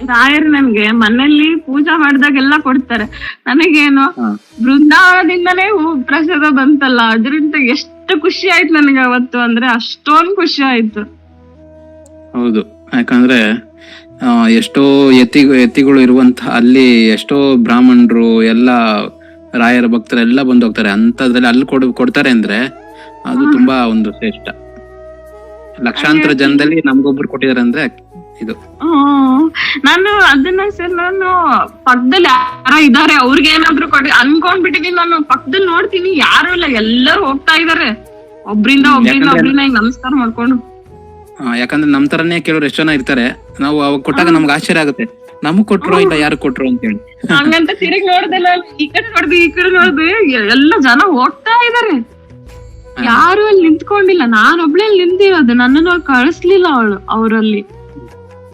ರಾಯರ್ ನನ್ಗೆ ಮನೆಯಲ್ಲಿ ಪೂಜಾ ಮಾಡಿದಾಗೆಲ್ಲ ಕೊಡ್ತಾರೆ. ನನಗೇನು ಬೃಂದಾವನದಿಂದಲೇ ಬೃಂದಾವನದಿಂದನೇ ಹೂ ಪ್ರಸಾದ ಬಂತಲ್ಲ ಅದರಿಂದ ಎಷ್ಟು ಖುಷಿ ಆಯ್ತು ನನಗೆ ಅವತ್ತು ಅಂದ್ರೆ ಅಷ್ಟೊಂದ್ ಖುಷಿ ಆಯ್ತು. ಹೌದು. ಯಾಕಂದ್ರೆ ಎಷ್ಟೋ ಎತ್ತಿ ಎತ್ತಿಗಳು ಇರುವಂತ ಅಲ್ಲಿ ಎಷ್ಟೋ ಬ್ರಾಹ್ಮಣರು ಎಲ್ಲ ರಾಯರ ಭಕ್ತರು ಎಲ್ಲ ಬಂದು ಹೋಗ್ತಾರೆ ಅಂತದ್ರಲ್ಲಿ ಅಲ್ಲಿ ಕೊಡ್ ಕೊಡ್ತಾರೆ ಅಂದ್ರೆ ಅದು ತುಂಬಾ ಒಂದು ಶ್ರೇಷ್ಠ. ಲಕ್ಷಾಂತರ ಜನದಲ್ಲಿ ನಮ್ಗೊಬ್ರು ಕೊಟ್ಟಿದ್ದಾರೆ ಅಂದ್ರೆ ಇದು. ನಾನು ಅದನ್ನ ಸರ್ ನಾನು ಪಕ್ಕದಲ್ಲಿ ಯಾರೋ ಇದಾರೆ ಅವ್ರಿಗೆ ಏನಾದ್ರು ಕೊಡಿ. ಅನ್ಕೊಂಡ್ಬಿಟ್ಟಿದೀನಿ ನಾನು. ಪಕ್ಕದಲ್ಲಿ ನೋಡ್ತೀನಿ ಯಾರು ಇಲ್ಲ. ಎಲ್ಲರೂ ಹೋಗ್ತಾ ಇದಾರೆ. ಒಬ್ರಿಂದ ಒಬ್ರಿಂದ ಒಬ್ರಿಂದ ಹಿಂಗ್ ನಮಸ್ಕಾರ ಮಾಡ್ಕೊಂಡು. ಯಾಕಂದ್ರೆ ನಮ್ ತರನೇ ಕೆಲವ್ರು ಎಷ್ಟು ಜನ ಇರ್ತಾರೆ. ನಾವು ಅವಾಗ ಕೊಟ್ಟಾಗ ನಮ್ಗೆ ಆಶ್ಚರ್ಯ ಆಗುತ್ತೆ. ನಮಗ್ ಕೊಟ್ರು ಇಲ್ಲ ಯಾರು ಕೊಟ್ರು ಅಂತ ಹೇಳಿ ಹಂಗಂತ ತಿರುಗಿ ನೋಡ್ದೆ ನಾನು. ಈ ಕಡೆ ನೋಡ್ದೆ ಈ ಕಡೆ ನೋಡ್ದೆ. ಎಲ್ಲ ಜನ ಹೋಗ್ತಾ ಇದಾರೆ. ಯಾರು ಅಲ್ಲಿ ನಿಂತ್ಕೊಂಡಿಲ್ಲ. ನಾನ್ ಒಬ್ಳೆ ಅಲ್ಲಿ ನಿಂತಿರೋದು ನನ್ನನ್ನು ಕಳಿಸ್ಲಿಲ್ಲ ಅವಳು ಅವರಲ್ಲಿ.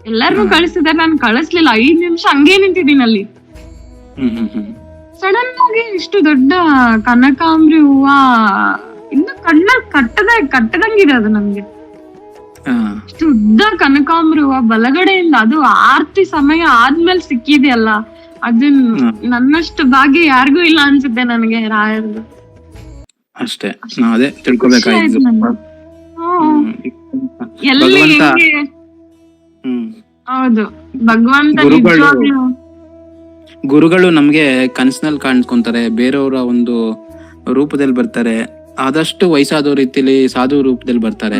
ಎಲ್ಲಾರ್ನು ಕಳಿಸಿದಾರೆ ನಾನು ಕಳಿಸ್ಲಿಲ್ಲ. ಐದ್ ನಿಮಿಷ ಹಂಗೆ ನಿಂತಿದ್ದೀನಿ ಅಲ್ಲಿ. ಸಡನ್ ಆಗಿ ಇಷ್ಟು ದೊಡ್ಡ ಕನಕಾಂಬ್ರಿ ಹೂವ ಇನ್ನು ಕಣ್ಣ ಕಟ್ಟದ ಕಟ್ಟದಂಗಿದೆ ಅದು ನಮ್ಗೆ. ಇಷ್ಟು ಉದ್ದ ಕನಕಾಂಬ್ರಿ ಹೂವ ಬಲಗಡೆಯಿಂದ ಅದು ಆರ್ತಿ ಸಮಯ ಆದ್ಮೇಲೆ ಸಿಕ್ಕಿದೆಯಲ್ಲ ಅದನ್. ನನ್ನಷ್ಟು ಭಾಗ್ಯ ಯಾರಿಗೂ ಇಲ್ಲ ಅನ್ಸುತ್ತೆ ನನಗೆ ರಾಯರ್ದು. ಅಷ್ಟೇ. ನಾವ್ ಅದೇ ತಿಳ್ಕೊಬೇಕಾಗಿತ್ತು. ಎಲ್ಲಿ ಹೌದು. ಭಗವಂತ ಗುರುಗಳು- ನಿಜವಾಗ್ಲೂ ಗುರುಗಳು ನಮ್ಗೆ ಕನ್ಸಿನಲ್ಲಿ ಕಾಣಿಸ್ಕೊಂತಾರೆ. ಬೇರೆಯವರ ಒಂದು ರೂಪದಲ್ಲಿ ಬರ್ತಾರೆ. ಆದಷ್ಟು ವಯಸ್ಸಾದ ರೀತಿಲಿ ಸಾಧು ರೂಪದಲ್ಲಿ ಬರ್ತಾರೆ.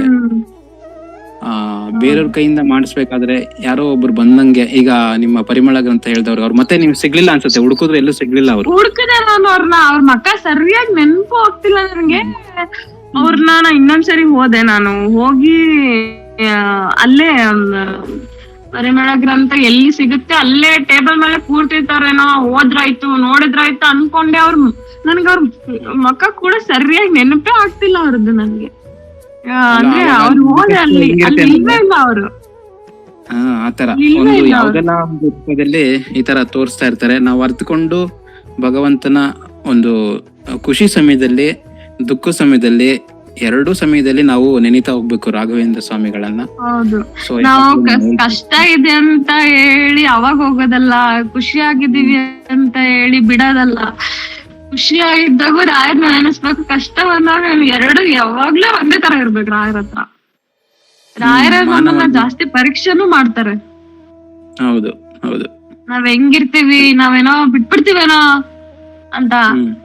ಆ ಬೇರೆಯವ್ರ ಕೈಯಿಂದ ಮಾಡಿಸ್ಬೇಕಾದ್ರೆ ಯಾರೋ ಒಬ್ರು ಬಂದಂಗೆ ಈಗ ನಿಮ್ಮ ಪರಿಮಳ ಗ್ರಂಥ ಹೇಳ್ದವ್ರು ಅವ್ರು ಮತ್ತೆ ನಿಮ್ಗೆ ಸಿಗ್ಲಿಲ್ಲ ಅನ್ಸುತ್ತೆ. ಹುಡುಕಿದ್ರೆ ಎಲ್ಲೂ ಸಿಗ್ಲಿಲ್ಲ ಅವ್ರು. ಹುಡ್ಕದೆ ನಾನು ಅವ್ರನ್ನ ಅವ್ರ ಮಕ್ಕ ಸರಿಯಾಗಿ ನೆನಪು ಆಗ್ತಿಲ್ಲ ನನಗೆ. ಅವ್ರನ್ನ ನಾ ಇನ್ನೊಂದ್ಸರಿ ಹೋದೆ ನಾನು. ಹೋಗಿ ಅಲ್ಲೇ ಪರಿಮಳ ಗ್ರಂಥ ಎಲ್ಲಿ ಸಿಗುತ್ತೆ ಅಲ್ಲೇ ಟೇಬಲ್ ಮೇಲೆ ಕೂರ್ತಿರ್ತಾರೇನೋ ಹೋದ್ರಾಯ್ತು ನೋಡಿದ್ರಾಯ್ತು ಅನ್ಕೊಂಡೆ ಅವ್ರ ನನ್ಗ ಅವ್ರ ಮಕ್ಕ ಕೂಡ ಸರಿಯಾಗಿ ನೆನಪೇ ಆಗ್ತಿಲ್ಲ ಅವ್ರದ್ದು ನನ್ಗೆ. ಅಂದ್ರೆ ಅವ್ರು ಹೋದೆ ಅಲ್ಲಿ ಇಲ್ವೇ ಇಲ್ಲ ಅವರು. ಆತರ ಒಂದು ಯಾವ್ದೆಲ್ಲ ರೂಪದಲ್ಲಿ ಈ ತರ ತೋರಿಸ್ತಾ ಇರ್ತಾರೆ. ನಾವು ಅರ್ಥಕೊಂಡು ಭಗವಂತನ ಒಂದು ಖುಷಿ ಸಮಯದಲ್ಲಿ ದುಃಖ ಸಮಯದಲ್ಲಿ ಎರಡೂ ಸಮಯದಲ್ಲಿ ನಾವು ನೆನಿತಾ ಹೋಗ್ಬೇಕು ರಾಘವೇಂದ್ರ ಸ್ವಾಮಿಗಳನ್ನ. ಹೌದು. ನಾವು ಕಸ್- ಕಷ್ಟ ಇದೆ ಅಂತ ಹೇಳಿ ಅವಾಗ ಹೋಗೋದಲ್ಲ ಖುಷಿಯಾಗಿದ್ದೀವಿ ಅಂತ ಹೇಳಿ ಬಿಡೋದಲ್ಲ. ಖುಷಿಯಾಗಿದ್ದಾಗೂ ರಾಯರ್ನ ನೆನೆಸ್ಬೇಕು ಕಷ್ಟ ಬಂದಾಗ ಎರಡು ಯಾವಾಗ್ಲೂ ಒಂದೇ ತರ ಇರ್ಬೇಕು ರಾಯರ ಹತ್ರ. ರಾಯರ ನಮ್ಮನ್ನ ಜಾಸ್ತಿ ಪರೀಕ್ಷೆನೂ ಮಾಡ್ತಾರೆ. ಹೌದು ಹೌದು. ನಾವ್ ಹೆಂಗಿರ್ತೀವಿ ನಾವೇನೋ ಬಿಟ್ಬಿಡ್ತೀವೇನೋ ಅಂತ. ಹ್ಮ್.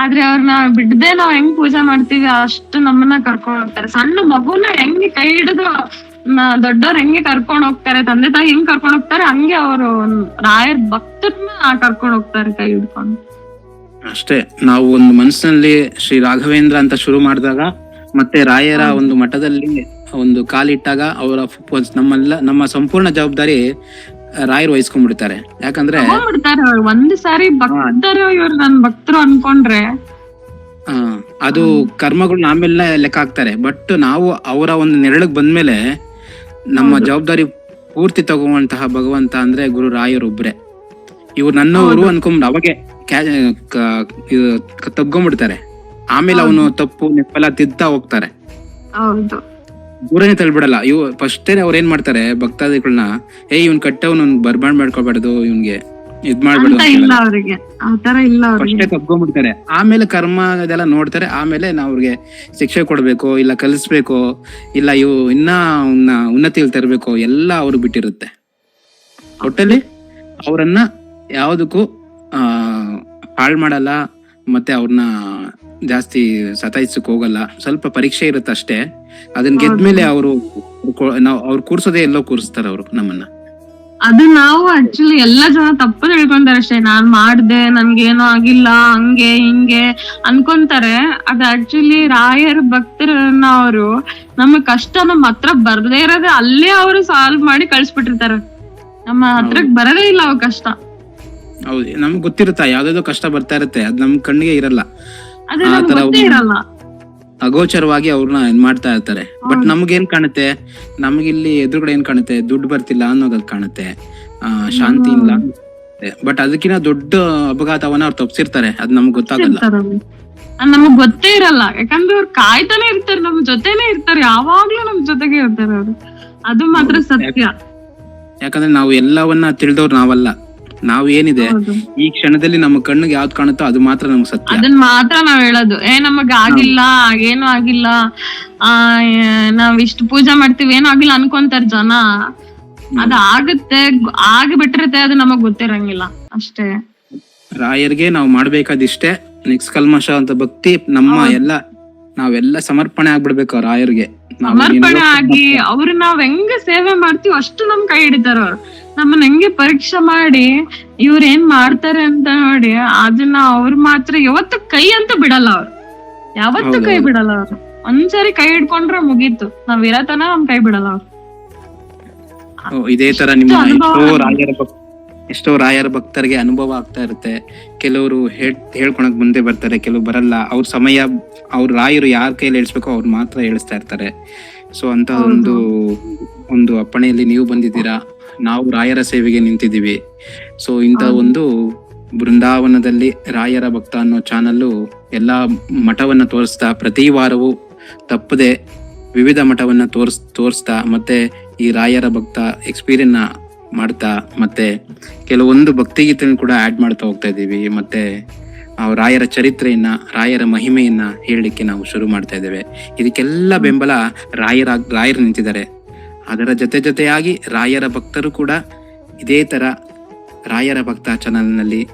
ಆದ್ರೆ ಅವ್ರನ್ನ ಬಿಡದೆ ನಾವ್ ಹೆಂಗ್ ಪೂಜೆ ಮಾಡ್ತೀವಿ ಅಷ್ಟು ನಮ್ಮನ್ನ ಕರ್ಕೊಂಡ್ ಹೋಗ್ತಾರೆ. ಸಣ್ಣ ಮಗುನ ಹೆಂಗ್ ಕೈ ಹಿಡಿದು ದೊಡ್ಡವ್ರ ಹೆಂಗೆ ಕರ್ಕೊಂಡ್ ಹೋಗ್ತಾರೆ ತಂದೆ ತಾಯಿ ಹೆಂಗ್ ಕರ್ಕೊಂಡ್ ಹೋಗ್ತಾರೆ ಹಂಗೆ ಅವರು ರಾಯರ್ ಭಕ್ತರನ್ನ ಕರ್ಕೊಂಡ್ ಹೋಗ್ತಾರೆ ಕೈ ಹಿಡ್ಕೊಂಡು. ಅಷ್ಟೇ ನಾವು ಒಂದು ಮನಸ್ಸಿನಲ್ಲಿ ಶ್ರೀ ರಾಘವೇಂದ್ರ ಅಂತ ಶುರು ಮಾಡಿದಾಗ ಮತ್ತೆ ರಾಯರ ಒಂದು ಮಠದಲ್ಲಿ ಒಂದು ಕಾಲಿಟ್ಟಾಗ ಅವರ ನಮ್ಮೆಲ್ಲ ನಮ್ಮ ಸಂಪೂರ್ಣ ಜವಾಬ್ದಾರಿ ರಾಯರು ವಹಿಸ್ಕೊಂಡ್ಬಿಡ್ತಾರೆ. ಯಾಕಂದ್ರೆ ಒಂದ್ ಸಾರಿ ಭಕ್ತರು ಇವ್ರು ನನ್ ಭಕ್ತರು ಅನ್ಕೊಂಡ್ರೆ. ಅದು ಕರ್ಮಗಳನ್ನ ಆಮೇಲೆ ಲೆಕ್ಕ ಹಾಕ್ತಾರೆ. ಬಟ್ ನಾವು ಅವರ ಒಂದು ನೆರಳಿಗೆ ಬಂದ್ಮೇಲೆ ನಮ್ಮ ಜವಾಬ್ದಾರಿ ಪೂರ್ತಿ ತಗೋವಂತಹ ಭಗವಂತ ಅಂದ್ರೆ ಗುರು ರಾಯರ್ ಒಬ್ರೆ. ಇವ್ರು ನನ್ನವರು. ಅನ್ಕೊಂಡ್ ಅವಾಗೆ ತಗೊಂಡ್ಬಿಡ್ತಾರೆ ಆಮೇಲೆ ಅವನು ತಪ್ಪು ನೆಪ್ಪೆಲ್ಲ ತಿದ್ತಾ ಹೋಗ್ತಾರೆ. ದೂರನೇ ತಳ್ಬಿಡಲ್ಲ. ಇವ್ ಫಸ್ಟೇ ಅವ್ರ ಏನ್ ಮಾಡ್ತಾರೆ ಭಕ್ತಾದಿಗಳನ್ನ ಏ ಇವ್ನ್ ಕಟ್ಟವ್ನು ಬರ್ಬಾಣ್ ಮಾಡ್ಕೋಬಾರ್ದು ಇವ್ನ್ಗೆ ಇದ್ ಮಾಡ್ಬಿಡ್ತಾರೆ ತಪ್ಕೊಂಡ್ಬಿಡ್ತಾರೆ ಆಮೇಲೆ ಕರ್ಮ ಅದೆಲ್ಲ ನೋಡ್ತಾರೆ ಆಮೇಲೆ ನಾವ್ ಅವ್ರಿಗೆ ಶಿಕ್ಷೆ ಕೊಡ್ಬೇಕು ಇಲ್ಲ ಕಲಿಸ್ಬೇಕು ಇಲ್ಲ ಇವು ಇನ್ನ ಅವ್ನ ಉನ್ನತಿಯಲ್ಲಿ ತರಬೇಕು ಎಲ್ಲ ಅವ್ರಿಗೆ ಬಿಟ್ಟಿರುತ್ತೆ. ಒಟ್ಟಲ್ಲಿ ಅವರನ್ನ ಯಾವ್ದಕ್ಕೂ ಆ ಹಾಳ್ ಮಾಡಲ್ಲ ಮತ್ತೆ ಅವ್ರನ್ನ ಜಾಸ್ತಿ ಸತಾಯಿಸಕ್ ಹೋಗಲ್ಲ. ಸ್ವಲ್ಪ ಪರೀಕ್ಷೆ ಇರುತ್ತೆ ಅಷ್ಟೇ ಅದನ್ನ ಗೆದ್ಮೇಲೆ ಅವರು ನಾವು ಅವ್ರು ಕೂರ್ಸೋದೇ ಎಲ್ಲೋ ಕೂರಿಸ್ತಾರ ಅವರು ನಮ್ಮನ್ನ. ಅದು ನಾವು ಆಕ್ಚುಲಿ ಎಲ್ಲಾ ಜನ ತಪ್ಪು ತಿಳ್ಕೊಂತಾರೆ ಅಷ್ಟೇ. ನಾನ್ ಮಾಡ್ದೆ ನನ್ಗೇನೋ ಆಗಿಲ್ಲ ಹಂಗೆ ಹಿಂಗೆ ಅನ್ಕೊಂತಾರೆ. ಅದ್ ಆಕ್ಚುಲಿ ರಾಯರ್ ಭಕ್ತರನ್ನ ಅವರು ನಮ್ಮ ಕಷ್ಟ ನಮ್ಮ ಹತ್ರ ಬರ್ದೇ ಇರೋದೇ ಅಲ್ಲೇ ಅವರು ಸಾಲ್ವ್ ಮಾಡಿ ಕಳ್ಸ್ಬಿಟ್ಟಿರ್ತಾರೆ. ನಮ್ಮ ಹತ್ರಕ್ ಬರದೇ ಇಲ್ಲ ಅವ್ ಕಷ್ಟ. ಹೌದು. ನಮ್ಗೆ ಗೊತ್ತಿರುತ್ತಾ ಯಾವ್ದಾದ್ರು ಕಷ್ಟ ಬರ್ತಾ ಇರುತ್ತೆ. ಅದ್ ನಮ್ ಕಣ್ಣಿಗೆ ಇರಲ್ಲ. ಇರಲ್ಲ. ಅಗೋಚರವಾಗಿ ಅವ್ರನ್ನ ಮಾಡ್ತಾ ಇರ್ತಾರೆ. ಬಟ್. ನಮ್ಗೇನ್ ಕಾಣುತ್ತೆ? ನಮಗಿಲ್ಲಿ ಎದುರುಗಡೆ ಏನ್ ಕಾಣುತ್ತೆ? ದುಡ್ಡು ಬರ್ತಿಲ್ಲ ಅನ್ನೋದ್ ಕಾಣುತ್ತೆ. ಆ ಶಾಂತಿ ಇಲ್ಲ ಬಟ್ ಅದಕ್ಕಿಂತ ದೊಡ್ಡ ಅಪಘಾತವನ್ನ ಅವ್ರು ತಪ್ಸಿರ್ತಾರೆ. ಅದ್ ನಮ್ಗೆ ಗೊತ್ತಾಗಲ್ಲ. ನಮಗ್ ಗೊತ್ತೇ ಇರಲ್ಲ. ಯಾಕಂದ್ರೆ ಅವ್ರು ಕಾಯ್ತಾನೆ ಇರ್ತಾರೆ. ನಮ್ ಜೊತೆನೆ ಇರ್ತಾರೆ. ಯಾವಾಗ್ಲೂ ನಮ್ ಜೊತೆಗೆ ಇರ್ತಾರೆ ಅವ್ರು. ಅದು ಮಾತ್ರ ಸತ್ಯ. ಯಾಕಂದ್ರೆ ನಾವು ಎಲ್ಲವನ್ನ ತಿಳಿದವ್ರು ನಾವಲ್ಲ. ನಾವ್ ಏನಿದೆ ಈ ಕ್ಷಣದಲ್ಲಿ ನಮ್ಮ ಕಣ್ಣಿಗೆ ಯಾವ್ದು ಕಾಣುತ್ತೋ ಅದು ಮಾತ್ರ ನಮ್ಗೆ ಸತ್ಯ. ಅದನ್ನ ಮಾತ್ರ ನಾವ್ ಹೇಳೋದು. ಏ ನಮಗ್ ಆಗಿಲ್ಲ ಏನು ಆಗಿಲ್ಲ. ಆ ನಾವ್ ಇಷ್ಟು ಪೂಜೆ ಮಾಡ್ತೀವಿ ಏನು ಆಗಿಲ್ಲ ಅನ್ಕೊಂತಾರ ಜನ. ಅದ ಆಗುತ್ತೆ ಆಗ್ಬಿಟ್ಟಿರುತ್ತೆ ಅದು ನಮಗ್ ಗೊತ್ತಿರಂಗಿಲ್ಲ. ಅಷ್ಟೇ. ರಾಯರ್ಗೆ ನಾವು ಮಾಡ್ಬೇಕಾದಿಷ್ಟೇ ನಿಷ್ಕಲ್ಮಶ ಅಂತ ಭಕ್ತಿ ನಮ್ಮ. ಎಲ್ಲ ನಾವೆಲ್ಲ ಸಮರ್ಪಣೆ ಆಗ್ಬಿಡ್ಬೇಕು ರಾಯರ್ಗೆ. ಸಮರ್ಪಣೆ ಆಗಿ ಅವ್ರು ನಾವ್ ಹೆಂಗ ಸೇವೆ ಮಾಡ್ತೀವಿ ಅಷ್ಟು ನಮ್ ಕೈ ಹಿಡಿತಾರ ಅವ್ರು. ನಮ್ಮನ್ನ ಹೆಂಗೆ ಪರೀಕ್ಷೆ ಮಾಡಿ ಇವ್ರ ಏನ್ ಮಾಡ್ತಾರೆ ಅಂತ ನೋಡಿ ಅದನ್ನ ಅವ್ರು ಮಾತ್ರ ಯಾವತ್ತು ಕೈ ಅಂತ ಬಿಡಲ್ಲ ಅವ್ರು. ಯಾವತ್ತು ಕೈ ಬಿಡಲ್ಲ ಅವ್ರು. ಒಂದ್ಸರಿ ಕೈ ಹಿಡ್ಕೊಂಡ್ರೆ ಮುಗೀತು. ನಾವ್ ಇರತನ ನಮ್ ಕೈ ಬಿಡಲ್ಲ ಅವ್ರು. ಇದೇ ತರ ನಿಮ್ಮ ಎಷ್ಟೋ. ರಾಯರ ಎಷ್ಟೋ ರಾಯರ ಭಕ್ತರಿಗೆ ಅನುಭವ ಆಗ್ತಾ ಇರುತ್ತೆ. ಕೆಲವರು ಹೇಳ್ ಹೇಳ್ಕೊಳಕ್ ಮುಂದೆ ಬರ್ತಾರೆ ಕೆಲವು ಬರಲ್ಲ. ಅವ್ರ ಸಮಯ ಅವ್ರ ರಾಯರು ಯಾರ ಕೈಯಲ್ಲಿ ಹೇಳ್ಸ್ಬೇಕೋ ಅವ್ರು ಮಾತ್ರ ಹೇಳಿಸ್ತಾ ಇರ್ತಾರೆ. ಸೊ ಅಂತ. ಒಂದು ಒಂದು ಅಪ್ಪಣೆಯಲ್ಲಿ ನೀವು ಬಂದಿದ್ದೀರಾ? ನಾವು ರಾಯರ ಸೇವೆಗೆ ನಿಂತಿದ್ದೀವಿ. ಸೊ ಇಂತ ಒಂದು ಬೃಂದಾವನದಲ್ಲಿ ರಾಯರ ಭಕ್ತ ಅನ್ನೋ ಚಾನಲ್ಲು ಎಲ್ಲ ಮಠವನ್ನು ತೋರಿಸ್ತಾ ಪ್ರತಿ ವಾರವೂ ತಪ್ಪದೆ ವಿವಿಧ ಮಠವನ್ನು ತೋರಿಸ್ ತೋರಿಸ್ತಾ ಮತ್ತೆ ಈ ರಾಯರ ಭಕ್ತ ಎಕ್ಸ್ಪೀರಿಯನ್ನ ಮಾಡ್ತಾ ಮತ್ತೆ ಕೆಲವೊಂದು ಭಕ್ತಿಗೀತೆಯನ್ನು ಕೂಡ ಆಡ್ ಮಾಡ್ತಾ ಹೋಗ್ತಾ ಇದ್ದೀವಿ. ಮತ್ತೆ ರಾಯರ ಚರಿತ್ರೆಯನ್ನ ರಾಯರ ಮಹಿಮೆಯನ್ನ ಹೇಳಲಿಕ್ಕೆ ನಾವು ಶುರು ಮಾಡ್ತಾ ಇದ್ದೇವೆ. ಇದಕ್ಕೆಲ್ಲ ಬೆಂಬಲ ರಾಯರ ರಾಯರು ನಿಂತಿದ್ದಾರೆ. ಅದರ ಜೊತೆ ಜೊತೆಯಾಗಿ ರಾಯರ ಭಕ್ತರು ಕೂಡ ಇದೇ ತರ ರಾಯರ ಭಕ್ತ ಚಾನಲ್ನಲ್ಲಿ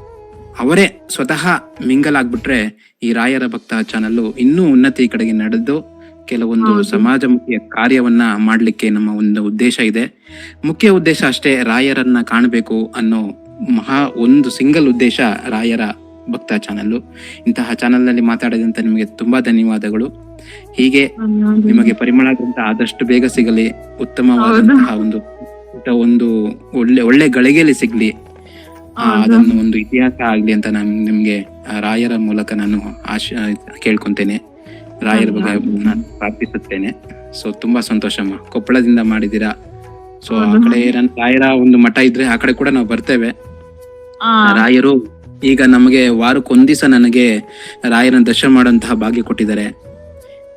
ಅವರೇ ಸ್ವತಃ ಮಿಂಗಲ್ ಆಗ್ಬಿಟ್ರೆ ಈ ರಾಯರ ಭಕ್ತ ಚಾನಲ್ಲು ಇನ್ನೂ ಉನ್ನತಿ ಕಡೆಗೆ ನಡೆದು ಕೆಲವೊಂದು ಸಮಾಜಮುಖಿಯ ಕಾರ್ಯವನ್ನ ಮಾಡಲಿಕ್ಕೆ ನಮ್ಮ ಒಂದು ಉದ್ದೇಶ ಇದೆ. ಮುಖ್ಯ ಉದ್ದೇಶ ಅಷ್ಟೇ ರಾಯರನ್ನ ಕಾಣಬೇಕು ಅನ್ನೋ ಮಹಾ ಒಂದು ಸಿಂಗಲ್ ಉದ್ದೇಶ ರಾಯರ ಭಕ್ತ ಚಾನಲ್ಲು. ಇಂತಹ ಚಾನಲ್ನಲ್ಲಿ ಮಾತಾಡಿದಂತ ನಿಮಗೆ ತುಂಬಾ ಧನ್ಯವಾದಗಳು. ಹೀಗೆ ನಿಮಗೆ ಪರಿಮಳ ಗ್ರಂಥ ಆದಷ್ಟು ಬೇಗ ಸಿಗಲಿ ಉತ್ತಮವಾದಂತಹ ಒಂದು ಒಂದು ಒಳ್ಳೆ ಒಳ್ಳೆ ಗಳಿಗೆಯಲ್ಲಿ ಸಿಗ್ಲಿ. ಆ, ಅದನ್ನು ಒಂದು ಇತಿಹಾಸ ಆಗ್ಲಿ ಅಂತ ನಾನು ನಿಮ್ಗೆ ರಾಯರ ಮೂಲಕ ನಾನು ಆಶ ಕೇಳ್ಕೊಂತೇನೆ. ರಾಯರ ಬಗ್ಗೆ ನಾನು ಪ್ರಾರ್ಥಿಸುತ್ತೇನೆ. ಸೊ ತುಂಬಾ ಸಂತೋಷಮ್ಮ ಕೊಪ್ಪಳದಿಂದ ಮಾಡಿದೀರಾ ಸೊ ಆ ಕಡೆ ನನ್ನ ರಾಯರ ಒಂದು ಮಠ ಇದ್ರೆ ಆ ಕಡೆ ಕೂಡ ನಾವು ಬರ್ತೇವೆ. ರಾಯರು ಈಗ ನಮಗೆ ವಾರಕ್ಕೊಂದಿಸ ನನಗೆ ರಾಯರನ್ನ ದರ್ಶನ ಮಾಡುವಂತಹ ಭಾಗ್ಯ ಕೊಟ್ಟಿದ್ದಾರೆ.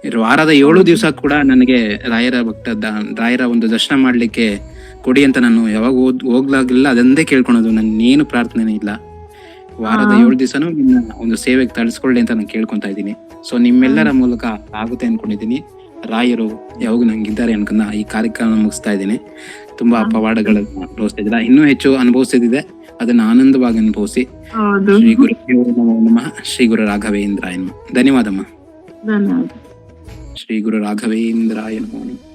ವಾರದ ಏಳು ದಿವಸ ಕೂಡ ನನಗೆ ರಾಯರ ಭಕ್ತ ದ- ರಾಯರ ಒಂದು ದರ್ಶನ ಮಾಡ್ಲಿಕ್ಕೆ ಕೊಡಿ ಅಂತ ನಾನು ಯಾವಾಗ ಓದ್ ಹೋಗ್ಲಾಗಿಲ್ಲ ಅದೊಂದೇ ಕೇಳ್ಕೊಳೋದು. ನನ್ನ ಏನು ಪ್ರಾರ್ಥನೆ ಇಲ್ಲ. ವಾರದ. ಏಳು ದಿವಸನು ನಿನ್ನ ಒಂದು ಸೇವೆಗೆ ತಳಿಸ್ಕೊಳ್ಳಿ ಅಂತ ನಾನು ಕೇಳ್ಕೊಂತಾ ಇದ್ದೀನಿ. ಸೊ ನಿಮ್ಮೆಲ್ಲರ ಮೂಲಕ ಆಗುತ್ತೆ ಅನ್ಕೊಂಡಿದ್ದೀನಿ. ರಾಯರು ಯಾವಾಗ ನಂಗಿದ್ದಾರೆ ಅನ್ಕೊಂಡ ಈ ಕಾರ್ಯಕ್ರಮ ಮುಗಿಸ್ತಾ ಇದ್ದೀನಿ. ತುಂಬಾ. ಪವಾಡಗಳನ್ನ ಅನುಭವಿಸ್ತಾ ಇನ್ನೂ ಹೆಚ್ಚು ಅನುಭವಿಸಿದ್ದಿದೆ ಅದನ್ನ ಆನಂದವಾಗಿ ಅನುಭವಿಸಿ. ಶ್ರೀ ಗುರು ನಮೋ ನಮಃ. ಶ್ರೀ ಗುರು ರಾಘವೇಂದ್ರ ಎನ್ಮ ಧನ್ಯವಾದಮ್ಮ. ಧನ್ಯವಾದ. ಶ್ರೀ ಗುರು ರಾಘವೇಂದ್ರಾಯ ನಮೋ ನಮಃ